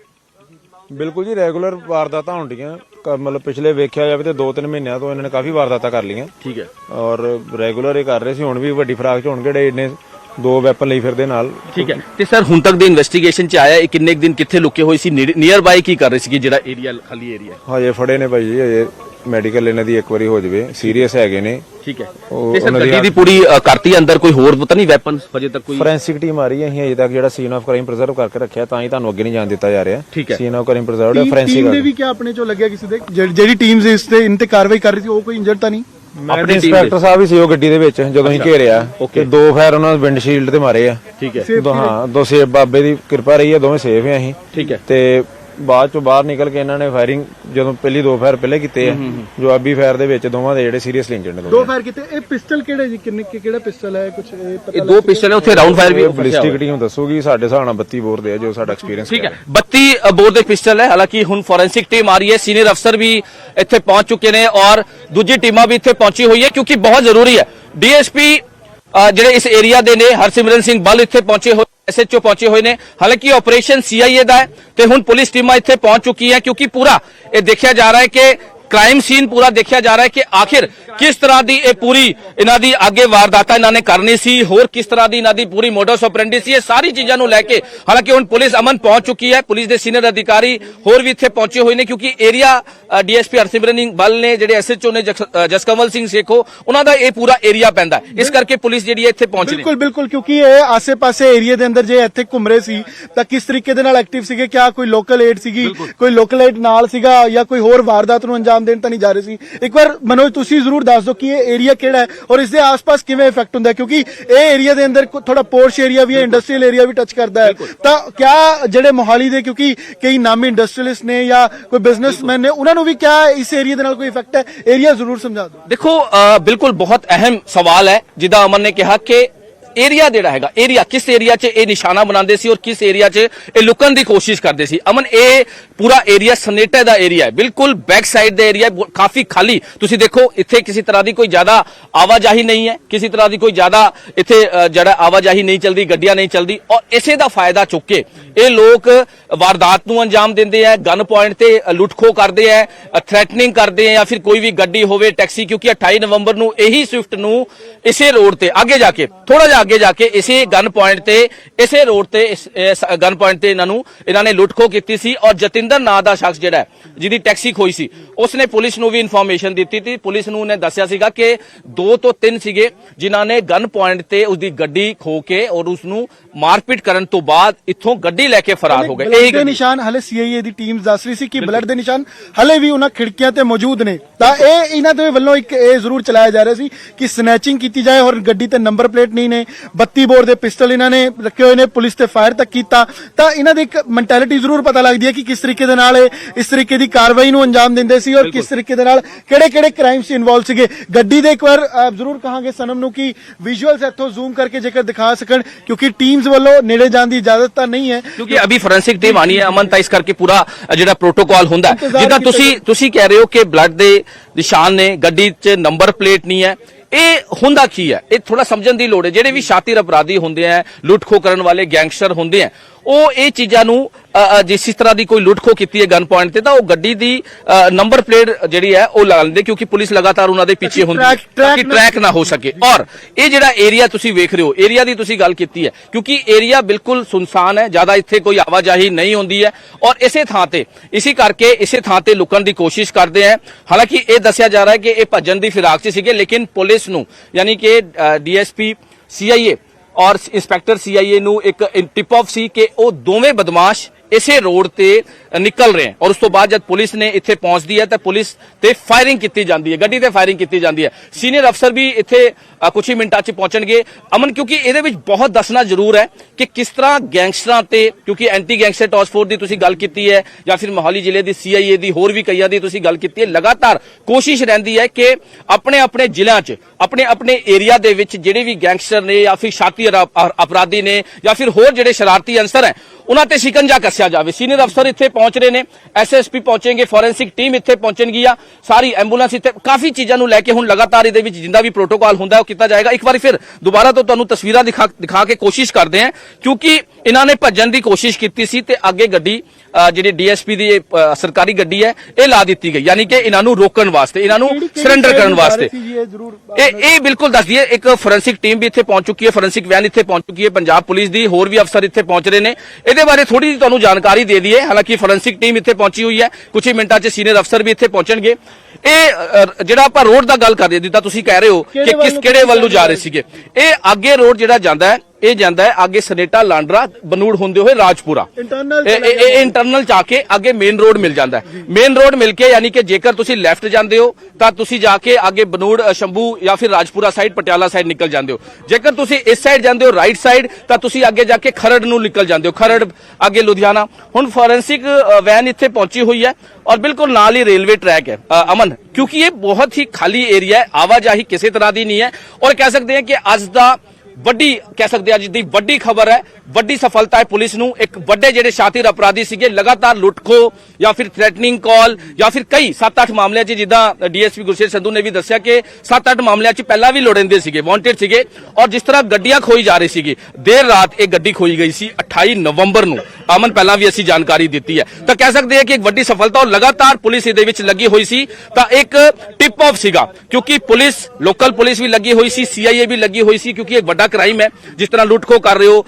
ਬਿਲਕੁਲ ਜੀ ਰੈਗੂਲਰ ਵਾਰਦਾਤਾਂ ਹੁੰਦੀਆਂ। ਮਤਲਬ ਪਿਛਲੇ ਵੇਖਿਆ ਜਾਵੇ ਤੇ 2-3 ਮਹੀਨਿਆਂ ਤੋਂ ਇਹਨਾਂ ਨੇ ਕਾਫੀ ਵਾਰਦਾਤਾਂ ਕਰ ਲਈਆਂ। ਠੀਕ ਹੈ। ਔਰ ਰੈਗੂਲਰ ਇਹ ਕਰ ਰਹੇ ਸੀ ਹੁਣ ਵੀ ਵੱਡੀ ਫਰਾਕ ਚ ਹੋਣਗੇ ਜਿਹੜੇ ਇੰਨੇ ਦੋ ਵੈਪਨ ਲਈ ਫਿਰਦੇ ਨਾਲ। ਠੀਕ ਹੈ। ਤੇ ਸਰ ਹੁਣ ਤੱਕ ਦੇ ਇਨਵੈਸਟੀਗੇਸ਼ਨ ਚ ਆਇਆ ਇਹ ਕਿੰਨੇ ਦਿਨ ਕਿੱਥੇ ਲੁਕੇ ਹੋਏ ਸੀ? ਨੀਅਰ ਬਾਈ ਕੀ ਕਰ ਰਹੇ ਸੀ ਜਿਹੜਾ ਏਰੀਆ ਖਾਲੀ ਏਰੀਆ ਹਜੇ ਫੜੇ ਨੇ ਭਾਈ ਜੀ ਮੈਡੀਕਲ ਇਹਨਾਂ ਦੀ ਇੱਕ ਵਾਰੀ ਹੋ ਜਵੇ। ਸੀਰੀਅਸ ਹੈਗੇ ਨੇ। ਠੀਕ ਹੈ। ਉਹ- ਤੇ ਸਰ ਉਹਨਾਂ ਦੀ ਗੱਡੀ ਦੀ ਪੂਰੀ ਅ, ਕਰਤੀ ਅੰਦਰ ਕੋਈ ਹੋਰ ਪਤਾ ਨਹੀਂ ਵੈਪਨ ਹਜੇ ਤੱਕ ਕੋਈ? ਫੋਰੈਂਸਿਕ ਟੀਮ ਆ ਰਹੀ ਹੈ। ਅਸੀਂ ਅਜੇ ਤੱਕ ਜਿਹੜਾ ਸੀਨ ਆਫ ਕ੍ਰਾਈਮ ਪ੍ਰੀਜ਼ਰਵ ਕਰਕੇ ਰੱਖਿਆ ਤਾਂ ਹੀ ਤੁਹਾਨੂੰ ਅੱਗੇ ਨਹੀਂ ਜਾਣ ਦਿੱਤਾ ਜਾ ਰਿਹਾ। ਠੀਕ ਹੈ। ਸੀਨ ਆਫ ਕ੍ਰਾਈਮ ਪ੍ਰੀਜ਼ਰਵਡ ਹੈ ਟੀਮ ਫੋਰੈਂਸਿਕ ਦੇ ਵੀ ਕਿਆ ਆਪਣੇ ਚੋਂ ਲੱਗਿਆ ਕਿਸੇ ਦੇ? ਜਿਹੜੀ- ਜਿਹੜੀ ਟੀਮਸ ਇਸ ਤੇ ਇਨ ਤੇ ਕਾਰਵਾਈ ਕਰ ਰਹੀ ਸੀ ਉਹ ਕੋਈ ਇੰਜਰਡ ਤਾਂ ਨਹੀਂ? ਮੈਂ ਆਪਣੀ ਇੰਸਪੈਕਟਰ ਸਾਹਿਬ ਹੀ ਸੀ ਉਹ ਗੱਡੀ ਦੇ ਵਿੱਚ ਜਦੋਂ ਅਸੀਂ ਘੇਰਿਆ. ਤੇ ਦੋ ਫਾਇਰ ਉਹਨਾਂ ਵਿੰਡਸ਼ੀਲਡ ਤੇ ਮਾਰੇ ਆ। ਠੀਕ ਹੈ। ਦੋ ਹਾਂ ਦੋ। ਸੇਫ ਬਾਬੇ ਦੀ ਕਿਰਪਾ ਰਹੀ ਹੈ ਦੋਵੇਂ ਸੇਫ ਆ ਅਸੀਂ। ਠੀਕ ਹੈ। ਤੇ ਬਾਅਦ ਚੋਂ ਬਾਹਰ ਨਿਕਲ ਕੇ ਇਹਨਾਂ ਨੇ ਫਾਇਰਿੰਗ ਜਦੋਂ ਪਹਿਲੀ ਦੋ ਫਾਇਰ ਪਹਿਲੇ ਕੀਤੇ ਆ ਜਵਾਬੀ ਫਾਇਰ ਦੇ ਵਿੱਚ ਦੋਵਾਂ ਦੇ ਜਿਹੜੇ ਸੀਰੀਅਸਲੀ ਇੰਜਰਡ ਨੇ ਦੋ ਫਾਇਰ ਕੀਤੇ। ਇਹ ਪਿਸਟਲ ਕਿਹੜੇ ਜੀ? ਕਿੰਨੇ ਕਿ- ਕਿਹੜਾ ਪਿਸਟਲ ਹੈ? ਕੁਝ ਇਹ ਪਤਾ ਇਹ ਦੋ ਪਿਸਟਲ ਹੈ ਉੱਥੇ ਰਾਉਂਡ ਫਾਇਰ ਵੀ ਬਲਿਸਟਿਕ ਟੀਮ ਦੱਸੂਗੀ ਸਾਡੇ ਹਿਸਾਬ ਨਾਲ 32 ਬੋਰ ਦੇ ਆ ਜੋ ਸਾਡਾ ਐਕਸਪੀਰੀਅੰਸ ਠੀਕ ਹੈ। 32 ਬੋਰ ਦੇ ਪਿਸਟਲ ਹੈ। ਹਾਲਾਂਕਿ ਹੁਣ ਫੋਰੈਂਸਿਕ ਟੀਮ ਆ ਰਹੀ ਹੈ। ਸੀਨੀਅਰ ਅਫਸਰ ਵੀ ਇੱਥੇ ਪਹੁੰਚ ਚੁੱਕੇ ਨੇ ਔਰ ਦੂਜੀ ਟੀਮਾਂ ਵੀ ਇੱਥੇ ਪਹੁੰਚੀ ਹੋਈ ਹੈ ਕਿਉਂਕਿ ਬਹੁਤ ਜ਼ਰੂਰੀ ਹੈ। ਡੀਐਸਪੀ ਜਿਹੜੇ ਇਸ ਏਰੀਆ ਦੇ ਨੇ ਹਰਸਿਮਰਨ ਸਿੰਘ ਬੱਲ ਇੱਥੇ ਪਹੁੰਚੇ ਹੋਏ ਐਸਐਚਓ ਪਹੁੰਚੇ ਹੋਏ ਨੇ। ਹਾਲਾਂਕਿ ਆਪਰੇਸ਼ਨ ਸੀਆਈਏ ਦਾ ਹੈ ਤੇ ਹੁਣ ਪੁਲਿਸ ਟੀਮਾਂ ਇੱਥੇ ਪਹੁੰਚ ਚੁੱਕੀ ਹੈ ਕਿਉਂਕਿ ਪੂਰਾ ਇਹ ਦੇਖਿਆ ਜਾ ਰਿਹਾ ਹੈ ਕਿ ਕ੍ਰਾਈਮ ਸੀਨ ਪੂਰਾ ਦੇਖਿਆ ਜਾ ਰਿਹਾ ਹੈ ਕਿ ਆਖਿਰ ਕਿਸ ਤਰ੍ਹਾਂ ਦੀ ਇਹ ਪੂਰੀ ਇਹਨਾਂ ਦੀ ਅੱਗੇ ਵਾਰਦਾਤਾਂ ਇਹਨਾਂ ਨੇ ਕਰਨੀ ਸੀ ਹੋਰ ਕਿਸ ਤਰ੍ਹਾਂ ਦੀ ਇਹਨਾਂ ਦੀ ਪੂਰੀ ਮੋਡਸ ਆਪਰੈਂਡੀ ਸੀ ਇਹ ਸਾਰੀ ਚੀਜ਼ਾਂ ਨੂੰ ਲੈ ਕੇ ਹਾਲਾਂਕਿ ਹੁਣ ਪੁਲਿਸ ਅਮਨ ਪਹੁੰਚ ਚੁੱਕੀ ਹੈ ਪੁਲਿਸ ਦੇ ਸੀਨੀਅਰ ਅਧਿਕਾਰੀ ਹੋਰ ਵੀ ਇੱਥੇ ਪਹੁੰਚੇ ਹੋਏ ਨੇ ਕਿਉਂਕਿ ਏਰੀਆ ਡੀਐਸਪੀ ਹਰਸਿਮਰਨ ਸਿੰਘ ਬੱਲ ਨੇ ਜਿਹੜੇ ਐਸਐਚਓ ਨੇ ਜਸਕਮਲ ਸਿੰਘ ਸੇਖੋ ਉਹਨਾਂ ਦਾ ਇਹ ਪੂਰਾ ਏਰੀਆ ਪੈਂਦਾ। ਇਸ ਕਰਕੇ ਪੁਲਿਸ ਜਿਹੜੀ ਹੈ ਇੱਥੇ ਪਹੁੰਚ ਰਹੀ ਬਿਲਕੁਲ ਬਿਲਕੁਲ ਕਿਉਂਕਿ ਇਹ ਆਸੇ-ਪਾਸੇ ਏਰੀਆ ਦੇ ਅੰਦਰ ਜੇ ਇੱਥੇ ਘੁੰਮ ਰਹੇ ਸੀ ਤਾਂ ਕਿਸ ਤਰੀਕੇ ਦੇ ਨਾਲ ਐਕਟਿਵ ਸੀਗੇ ਕਿਆ ਕੋਈ ਲੋਕਲ ਏਡ ਸੀਗੀ ਕੋਈ ਲੋਕਲ ਏਡ ਨਾਲ ਸੀਗਾ ਜਾਂ ਕੋਈ ਹੋਰ ਵਾਰਦਾਤ ਨੂੰ ਅੰਜਾਮ ਦੇਣ ਤਾਂ ਨਹੀਂ ਜਾ ਰਹੇ ਸੀ। ਇੱਕ ਵਾਰ ਮਨੋਜ ਤੁਸੀਂ ਜ਼ਰੂਰ ਦੱਸ ਦਿਓ ਕਿ ਇਹ ਏਰੀਆ ਕਿਹੜਾ ਹੈ ਔਰ ਇਸ ਦੇ ਆਸ-ਪਾਸ ਕਿਵੇਂ ਇਫੈਕਟ ਹੁੰਦਾ ਹੈ ਕਿਉਂਕਿ ਇਹ ਏਰੀਆ ਦੇ ਅੰਦਰ ਥੋੜਾ ਪੋਰਸ਼ ਏਰੀਆ ਵੀ ਹੈ ਇੰਡਸਟਰੀਅਲ ਏਰੀਆ ਵੀ ਟੱਚ ਕਰਦਾ ਹੈ। ਤਾਂ ਕਿਆ ਜਿਹੜੇ ਮੋਹਾਲੀ ਦੇ ਕਿਉਂਕਿ ਕਈ ਨਾਮੀ ਇੰਡਸਟਰੀਅਲਿਸਟ ਨੇ ਜਾਂ ਕੋਈ ਬਿਜ਼ਨਸਮੈਨ ਨੇ ਉਹਨਾਂ ਨੂੰ ਵੀ ਕਿਆ ਇਸ ਏਰੀਆ ਦੇ ਨਾਲ ਕੋਈ ਇਫੈਕਟ ਹੈ? ਏਰੀਆ ਜ਼ਰੂਰ ਸਮਝਾ ਦਿਓ। ਦੇਖੋ ਬਿਲਕੁਲ ਬਹੁਤ ਅਹਿਮ ਸਵਾਲ ਹੈ ਜਿੱਦਾਂ ਅਮਨ ਨੇ ਕਿਹਾ ਕਿ ਏਰੀਆ ਜਿਹੜਾ ਹੈਗਾ ਏਰੀਆ ਕਿਸ ਏਰੀਆ 'ਚ ਇਹ ਨਿਸ਼ਾਨਾ ਬਣਾਉਂਦੇ ਸੀ ਔਰ ਕਿਸ ਏਰੀਆ 'ਚ ਇਹ ਲੁਕਣ ਦੀ ਕੋਸ਼ਿਸ਼ ਕਰਦੇ ਸੀ? ਅਮਨ, ਇਹ ਪੂਰਾ ਏਰੀਆ ਸਨੇਟਾ ਦਾ ਏਰੀਆ ਹੈ। ਬਿਲਕੁਲ ਬੈਕ ਸਾਈਡ ਦਾ ਏਰੀਆ ਕਾਫੀ ਖਾਲੀ। ਤੁਸੀਂ ਦੇਖੋ, ਇੱਥੇ ਕਿਸੇ ਤਰ੍ਹਾਂ ਦੀ ਕੋਈ ਜ਼ਿਆਦਾ ਆਵਾਜਾਈ ਨਹੀਂ ਹੈ, ਕਿਸੇ ਤਰ੍ਹਾਂ ਦੀ ਕੋਈ ਜ਼ਿਆਦਾ ਇੱਥੇ ਜਿਹੜਾ ਆਵਾਜਾਈ ਨਹੀਂ ਚੱਲਦੀ, ਗੱਡੀਆਂ ਨਹੀਂ ਚੱਲਦੀ। ਔਰ ਇਸੇ ਦਾ ਫਾਇਦਾ ਚੁੱਕ ਕੇ ਇਹ ਲੋਕ ਵਾਰਦਾਤ ਨੂੰ ਅੰਜਾਮ ਦਿੰਦੇ ਆ ਗਨ ਪੁਆਇੰਟ ਤੇ ਲੁੱਟਖੋ ਕਰਦੇ ਆ ਥ੍ਰੈਟਨਿੰਗ ਕਰਦੇ ਆ ਜਾਂ ਫਿਰ ਕੋਈ ਵੀ ਗੱਡੀ ਹੋਵੇ ਟੈਕਸੀ ਕਿਉਂਕਿ 28 ਨਵੰਬਰ ਨੂੰ ਇਹੀ ਸਵਿਫਟ ਨੂੰ ਇਸੇ ਰੋਡ ਤੇ ਅੱਗੇ ਜਾ ਕੇ ਥੋੜਾ ਜਿਹਾ ਅੱਗੇ ਜਾ ਕੇ ਇਸੇ ਗਨ ਪੁਆਇੰਟ ਤੇ ਇਸੇ ਰੋਡ ਤੇ ਇਸ ਗਨ ਪੁਆਇੰਟ ਤੇ ਇਹਨਾਂ ਨੂੰ ਇਹਨਾਂ ਨੇ ਲੁੱਟਖੋ ਕੀਤੀ ਸੀ ਔਰ ਜਤਿੰਦਰ ਨਾਂ ਦਾ ਸ਼ਖਸ ਜਿਹੜਾ ਜਿਹਦੀ ਟੈਕਸੀ ਖੋਈ ਸੀ ਉਸਨੇ ਪੁਲਿਸ ਨੂੰ ਵੀ ਇਨਫੋਰਮੇਸ਼ਨ ਦਿੱਤੀ ਸੀ। ਪੁਲਿਸ ਨੂੰ ਨੇ ਦੱਸਿਆ ਸੀਗਾ ਕਿ ਦੋ ਤੋਂ ਤਿੰਨ ਸੀਗੇ ਜਿਨ੍ਹਾਂ ਨੇ ਗਨ ਪੁਆਇੰਟ ਤੇ ਉਸਦੀ ਗੱਡੀ ਖੋ ਕੇ ਔਰ ਉਸ ਨੂੰ ਮਾਰਪੀਟ ਕਰਨ ਤੋਂ ਬਾਅਦ ਇੱਥੋਂ ਗੱਡੀ ਲੈ ਕੇ ਫਰਾਰ ਹੋ ਗਏ। ਇਹੀ ਨਿਸ਼ਾਨ ਹਲੇ ਸੀਆਈਏ ਦੀ ਟੀਮ ਦੱਸ ਰਹੀ ਸੀ ਕਿ ਬਲੱਡ ਦੇ ਨਿਸ਼ਾਨ ਹਲੇ ਵੀ ਉਹਨਾਂ ਖਿੜਕੀਆਂ ਤੇ ਮੌਜੂਦ ਨੇ। ਤਾਂ ਇਹ ਇਹਨਾਂ ਦੇ ਵੱਲੋਂ ਇੱਕ ਇਹ ਜ਼ਰੂਰ ਚਲਾਇਆ ਜਾ ਰਿਹਾ ਸੀ ਕਿ ਸਨੈਚਿੰਗ ਕੀਤੀ ਜਾਏ ਔਰ ਗੱਡੀ ਤੇ ਨੰਬਰ ਪਲੇਟ ਨਹੀਂ ਨੇ। 32 ਬੋਰ ਦੇ ਪਿਸਟਲ ਇਹਨਾਂ ਨੇ ਰੱਖੇ ਹੋਏ ਨੇ ਪੁਲਿਸ ਤੇ ਫਾਇਰ ਤੱਕ ਕੀਤਾ। ਤਾਂ ਇਹਨਾਂ ਦੀ ਇੱਕ ਮੈਂਟੈਲਿਟੀ ਜ਼ਰੂਰ ਪਤਾ ਲੱਗਦੀ ਹੈ ਕਿ ਕਿਸ ਤਰੀਕੇ ਦੇ ਨਾਲ ਇਹ ਇਸ ਤਰੀਕੇ ਦੀ ਕਾਰਵਾਈ ਨੂੰ ਅੰਜਾਮ ਦਿੰਦੇ ਸੀ ਔਰ ਕਿਸ ਤਰੀਕੇ ਦੇ ਨਾਲ ਕਿਹੜੇ ਕਿਹੜੇ ਕ੍ਰਾਈਮਸ ਇਨਵੋਲਵ ਸੀਗੇ। ਗੱਡੀ ਦੇ ਇੱਕ ਵਾਰ ਜ਼ਰੂਰ ਕਹਾਂਗੇ ਸਨਮ ਨੂੰ ਕਿ ਵਿਜ਼ੂਅਲਸ ਇੱਥੋਂ ਜ਼ੂਮ ਕਰਕੇ ਜੇਕਰ ਦਿਖਾ ਸਕਣ ਕਿਉਂਕਿ ਟੀਮਸ ਵੱਲੋਂ ਨੇੜੇ ਜਾਣ ਦੀ ਇਜਾਜ਼ਤ ਤਾਂ ਨਹੀਂ ਹੈ। ਕਿਉਂਕਿ ਅਭੀ ਫੋਰੈਂਸਿਕ ਟੀਮ ਆਣੀ ਹੈ ਅਮਨ ਤਾਂ ਇਸ ਕਰਕੇ ਪੂਰਾ ਜਿਹੜਾ ਪ੍ਰੋਟੋਕਾਲ ਹੁੰਦਾ ਜਿੱਦਾਂ ਤੁਸੀਂ ਤੁਸੀਂ ਕਹਿ ਰਹੇ ਹੋ ਕਿ ਬਲੱਡ ਦੇ ਨਿਸ਼ਾਨ ਨੇ ਗੱਡੀ 'ਚ ਨੰਬਰ ਪਲੇਟ ਨਹੀਂ ਹੈ। ਇਹ ਹੁੰਦਾ ਕੀ ਹੈ? ਇਹ ਥੋੜਾ ਸਮਝਣ ਦੀ ਲੋੜ ਹੈ। ਜਿਹੜੇ ਵੀ ਸ਼ਾਤਿਰ ਅਪਰਾਧੀ ਹੁੰਦੇ ਆ ਲੁੱਟਖੋ ਕਰਨ ਵਾਲੇ, ਗੈਂਗਸਟਰ ਹੁੰਦੇ ਆ ਉਹ ਇਹ ਚੀਜ਼ਾਂ ਨੂੰ ਜਿਸ ਇਸ ਤਰ੍ਹਾਂ ਦੀ ਕੋਈ ਲੁੱਟਖੋ ਕੀਤੀ ਹੈ ਗਨ ਪੁਆਇੰਟ ਤੇ ਤਾਂ ਉਹ ਗੱਡੀ ਦੀ ਨੰਬਰ ਪਲੇਟ ਜਿਹੜੀ ਹੈ ਉਹ ਲਗਾ ਲੈਂਦੇ ਕਿਉਂਕਿ ਪੁਲਿਸ ਲਗਾਤਾਰ ਉਹਨਾਂ ਦੇ ਪਿੱਛੇ ਹੁੰਦੀ ਹੈ ਕਿ ਟਰੈਕ ਨਾ ਹੋ ਸਕੇ। ਔਰ ਇਹ ਜਿਹੜਾ ਏਰੀਆ ਤੁਸੀਂ ਵੇਖ ਰਹੇ ਹੋ ਏਰੀਆ ਦੀ ਤੁਸੀਂ ਗੱਲ ਕੀਤੀ ਹੈ ਕਿਉਂਕਿ ਏਰੀਆ ਬਿਲਕੁਲ ਸੁਨਸਾਨ ਹੈ ਜ਼ਿਆਦਾ ਇੱਥੇ ਕੋਈ ਆਵਾਜਾਈ ਨਹੀਂ ਹੁੰਦੀ ਹੈ ਔਰ ਇਸੇ ਥਾਂ ਤੇ ਇਸੇ ਕਰਕੇ ਇਸੇ ਥਾਂ ਤੇ ਲੁਕਣ ਦੀ ਕੋਸ਼ਿਸ਼ ਕਰਦੇ ਹੈ। ਹਾਲਾਂਕਿ ਇਹ ਦੱਸਿਆ ਜਾ ਰਿਹਾ ਹੈ ਕਿ ਇਹ ਭੱਜਣ ਦੀ ਫਿਰਾਕ 'ਚ ਸੀਗੇ ਲੇਕਿਨ ਪੁਲਿਸ ਨੂੰ ਯਾਨੀ ਕਿ ਡੀਐਸਪੀ ਸੀਆਈਏ ਔਰ ਇੰਸਪੈਕਟਰ ਸੀਆਈਏ ਨੂੰ ਇੱਕ ਟਿਪ ਆਫ ਸੀ ਕਿ ਉਹ ਦੋਵੇਂ ਬਦਮਾਸ਼ ਇਸੇ ਰੋਡ ਤੇ ਨਿਕਲ ਰਹੇ ਹਨ ਔਰ ਉਸ ਤੋਂ ਬਾਅਦ ਜਦ ਪੁਲਿਸ ਨੇ ਇੱਥੇ ਪਹੁੰਚਦੀ ਹੈ ਤਾਂ ਪੁਲਿਸ ਤੇ ਫਾਇਰਿੰਗ ਕੀਤੀ ਜਾਂਦੀ ਹੈ। ਗੱਡੀ ਤੇ ਫਾਇਰਿੰਗ ਕੀਤੀ ਜਾਂਦੀ ਹੈ। ਸੀਨੀਅਰ ਅਫਸਰ ਵੀ ਇੱਥੇ ਅ, ਕੁਛ ਹੀ ਮਿੰਟਾਂ 'ਚ ਪਹੁੰਚਣਗੇ। ਅਮਨ ਕਿਉਂਕਿ ਇਹਦੇ ਵਿੱਚ ਬਹੁਤ ਦੱਸਣਾ ਜ਼ਰੂਰ ਹੈ ਕਿ ਕਿਸ ਤਰ੍ਹਾਂ ਗੈਂਗਸਟਰਾਂ ਤੇ ਕਿਉਂਕਿ ਐਂਟੀ ਗੈਂਗਸਟਰ ਟਾਸਕ ਫੋਰਸ ਦੀ ਤੁਸੀਂ ਗੱਲ ਕੀਤੀ ਹੈ ਜਾਂ ਫਿਰ ਮੋਹਾਲੀ ਜ਼ਿਲ੍ਹੇ ਦੀ ਸੀਆਈਏ ਦੀ ਹੋਰ ਵੀ ਕਈਆਂ ਦੀ ਤੁਸੀਂ ਗੱਲ ਕੀਤੀ ਹੈ। ਲਗਾਤਾਰ ਕੋਸ਼ਿਸ਼ ਰਹਿੰਦੀ ਹੈ ਕਿ ਆਪਣੇ ਆਪਣੇ ਜ਼ਿਲ੍ਹਿਆਂ 'ਚ ਆਪਣੇ ਆਪਣੇ ਏਰੀਆ ਦੇ ਵਿੱਚ ਜਿਹੜੇ ਵੀ ਗੈਂਗਸਟਰ ਨੇ ਜਾਂ ਫਿਰ ਸ਼ਾਤੀ ਅਪਰਾਧੀ ਨੇ ਜਾਂ ਫਿਰ ਹੋਰ ਜਿਹੜੇ ਸ਼ਰਾਰਤੀ ਅੰਸਰ ਹੈ ਉਹਨਾਂ ਤੇ ਸ਼ਿਕੰਜਾ ਕੱਸਿਆ ਜਾਵੇ। ਸੀਨੀਅਰ ਅਫਸਰ ਇੱਥੇ ਪਹੁੰਚ ਰਹੇ ਨੇ ਐਸਐਸਪੀ ਪਹੁੰਚेंगे ਫੋਰੈਂਸਿਕ ਟੀਮ ਇੱਥੇ ਪਹੁੰਚਣਗੀ ਆ। ਸਾਰੀ ਐਂਬੂਲੈਂਸ ਇੱਥੇ, ਕਾਫੀ ਚੀਜ਼ਾਂ ਨੂੰ ਲੈ ਕੇ ਹੁਣ ਲਗਾਤਾਰ ਇਹਦੇ ਵਿੱਚ ਜਿੰਦਾ ਵੀ ਪ੍ਰੋਟੋਕਾਲ ਹੁੰਦਾ ਉਹ ਕੀਤਾ ਜਾਏਗਾ। ਇੱਕ ਵਾਰੀ ਫਿਰ ਦੁਬਾਰਾ ਤੋਂ ਤੁਹਾਨੂੰ ਤਸਵੀਰਾਂ ਦਿਖਾ ਦਿਖਾ ਕੇ ਕੋਸ਼ਿਸ਼ ਕਰਦੇ ਹਾਂ, ਕਿਉਂਕਿ ਇਹਨਾਂ ਨੇ ਭੱਜਣ ਦੀ ਕੋਸ਼ਿਸ਼ ਕੀਤੀ ਸੀ ਤੇ ਅੱਗੇ ਗੱਡੀ ਜਿਹੜੀ ਡੀਐਸਪੀ ਦੀ ਸਰਕਾਰੀ ਗੱਡੀ ਹੈ ਇਹ ਲਾ ਦਿੱਤੀ ਗਈ। ਯਾਨੀ ਕਿ ਇਹਨਾਂ ਨੂੰ ਰੋਕਣ ਵਾਸਤੇ ਇਹਨਾਂ ਨੂੰ ਸਰੈਂਡਰ ਕਰਨ ਵਾਸਤੇ। ਇਹ ਇਹ ਬਿਲਕੁਲ ਦੱਸ ਦਈਏ ਇੱਕ ਫੋਰੈਂਸਿਕ ਟੀਮ ਵੀ ਇੱਥੇ ਪਹੁੰਚ ਚੁੱਕੀ ਹੈ ਫੋਰੈਂਸਿਕ ਵੈਨ ਇੱਥੇ ਪਹੁੰਚ ਚੁੱਕੀ ਹੈ ਪੰਜਾਬ ਪੁਲਿਸ ਦੀ ਹੋਰ ਵੀ ਅਫਸਰ ਇੱਥੇ ਪਹੁੰਚ ਰਹੇ ਨੇ। ਇਹਦੇ ਬਾਰੇ ਥੋੜੀ ਜਿਹੀ ਤੁਹਾਨੂੰ ਜਾਣਕਾਰੀ ਦੇ ਦਈਏ ਹਾਲਾਂਕਿ ਫੋਰੈਂਸਿਕ ਟੀਮ ਇੱਥੇ ਪਹੁੰਚੀ ਹੋਈ ਹੈ ਕੁਝ ਹੀ ਮਿੰਟਾਂ 'ਚ ਸੀਨੀਅਰ ਅਫਸਰ ਵੀ ਇੱਥੇ ਪਹੁੰਚਣਗੇ। ਇਹ ਜਿਹੜਾ ਆਪਾਂ ਰੋਡ ਦਾ ਗੱਲ ਕਰਦੇ ਜਿੱਦਾਂ ਤੁਸੀਂ ਕਹਿ ਰਹੇ ਹੋ ਕਿ ਕਿਸ ਕਿਹੜੇ ਵੱਲ ਨੂੰ ਜਾ ਰਹੇ ਸੀਗੇ। ਇਹ ਅੱਗੇ ਰੋਡ ਜਿਹੜਾ ਜਾਂਦਾ ਹੈ ਇਹ ਜਾਂਦਾ ਹੈ ਅੱਗੇ ਸਨੇਟਾ ਲਾਂਡਰਾ ਬਨੂੜ ਹੁੰਦੇ ਹੋਏ ਰਾਜਪੁਰਾ। ਇਹ- ਇੰਟਰਨਲ ਜਾ ਕੇ ਅੱਗੇ ਮੇਨ ਰੋਡ ਮਿਲ ਜਾਂਦਾ ਹੈ। ਮੇਨ ਰੋਡ ਮਿਲ ਕੇ ਯਾਨੀ ਕਿ ਜੇਕਰ ਤੁਸੀਂ ਲੈਫਟ ਜਾਂਦੇ ਹੋ ਤਾਂ ਤੁਸੀਂ ਜਾ ਕੇ ਅੱਗੇ ਬਨੂੜ ਸ਼ੰਭੂ ਜਾਂ ਫਿਰ ਰਾਜਪੁਰਾ ਸਾਈਡ ਪਟਿਆਲਾ ਸਾਈਡ ਨਿਕਲ ਜਾਂਦੇ ਹੋ। ਜੇਕਰ ਤੁਸੀਂ ਇਸ ਸਾਈਡ ਜਾਂਦੇ ਹੋ ਰਾਈਟ ਸਾਈਡ ਤਾਂ ਤੁਸੀਂ ਅੱਗੇ ਜਾ ਕੇ ਖਰੜ ਨੂੰ ਨਿਕਲ ਜਾਂਦੇ ਹੋ। ਖਰੜ ਅੱਗੇ ਲੁਧਿਆਣਾ। ਹੁਣ ਫੋਰੈਂਸਿਕ ਵੈਨ ਇੱਥੇ ਪਹੁੰਚੀ ਹੋਈ ਹੈ ਔਰ ਬਿਲਕੁਲ ਨਾਲ ਹੀ ਰੇਲਵੇ ਟਰੈਕ ਹੈ। ਅਮਨ ਕਿਉਂਕਿ ਇਹ ਬਹੁਤ ਹੀ ਖਾਲੀ ਏਰੀਆ ਹੈ ਆਵਾਜਾਈ ਕਿਸੇ ਤਰ੍ਹਾਂ ਦੀ ਨਹੀਂ ਹੈ। ਔਰ ਕਹਿ ਸਕਦੇ ਹਾਂ ਕਿ ਅੱਜ ਦਾ ਵੱਡੀ ਕਹਿ ਸਕਦੇ ਹਾਂ ਅੱਜ ਵੱਡੀ ਖਬਰ ਹੈ, ਵੱਡੀ ਸਫਲਤਾ ਹੈ ਪੁਲਿਸ ਨੂੰ, ਇੱਕ ਵੱਡੇ ਜਿਹੜੇ ਸ਼ਾਤਿਰ ਅਪਰਾਧੀ ਸੀਗੇ, ਲਗਾਤਾਰ ਲੁੱਟਖੋ ਜਾਂ ਫਿਰ ਥ੍ਰੈਟਨਿੰਗ ਕਾਲ ਜਾਂ ਫਿਰ ਕਈ 7-8 ਮਾਮਲਿਆਂ 'ਚ ਜਿੱਦਾਂ ਡੀਐਸਪੀ ਗੁਰਸ਼ੇਰ ਸੰਧੂ ਨੇ ਵੀ ਦੱਸਿਆ ਕਿ 7-8 ਮਾਮਲਿਆਂ 'ਚ ਪਹਿਲਾਂ ਵੀ ਲੋੜਿੰਦੇ ਸੀਗੇ ਵਾਂਟਡ ਸੀਗੇ ਔਰ ਜਿਸ ਤਰ੍ਹਾਂ ਗੱਡੀਆਂ ਖੋਈ ਜਾ ਰਹੀ ਸੀਗੀ, ਦੇਰ ਰਾਤ ਇਹ ਗੱਡੀ ਖੋਈ ਗਈ ਸੀ 28 ਨਵੰਬਰ ਨੂੰ। ਅਮਨ, ਪਹਿਲਾਂ ਵੀ ਅਸੀਂ ਜਾਣਕਾਰੀ ਦਿੱਤੀ ਹੈ। ਤਾਂ ਕਹਿ ਸਕਦੇ ਹਾਂ ਕਿ ਇੱਕ ਵੱਡੀ ਸਫਲਤਾ ਔਰ ਲਗਾਤਾਰ ਪੁਲਿਸ ਇਹਦੇ ਵਿੱਚ ਲੱਗੀ ਹੋਈ ਸੀ। ਤਾਂ ਇੱਕ ਟਿਪ ਆਫ ਸੀਗਾ, ਕਿਉਂਕਿ ਪੁਲਿਸ ਲੋਕਲ ਪੁਲਿਸ ਵੀ ਲੱਗੀ ਹੋਈ ਸੀ ਸੀਆਈਏ ਵੀ ਲੱਗੀ ਹੋਈ ਸੀ, ਕਿਉਂਕਿ ਇੱਕ ਵੱਡਾ ਕ੍ਰਾਈਮ ਹੈ। ਜਿਸ ਤਰ੍ਹਾਂ ਲੁੱਟਖੋ ਕਰ ਰਹੇ ਹੋ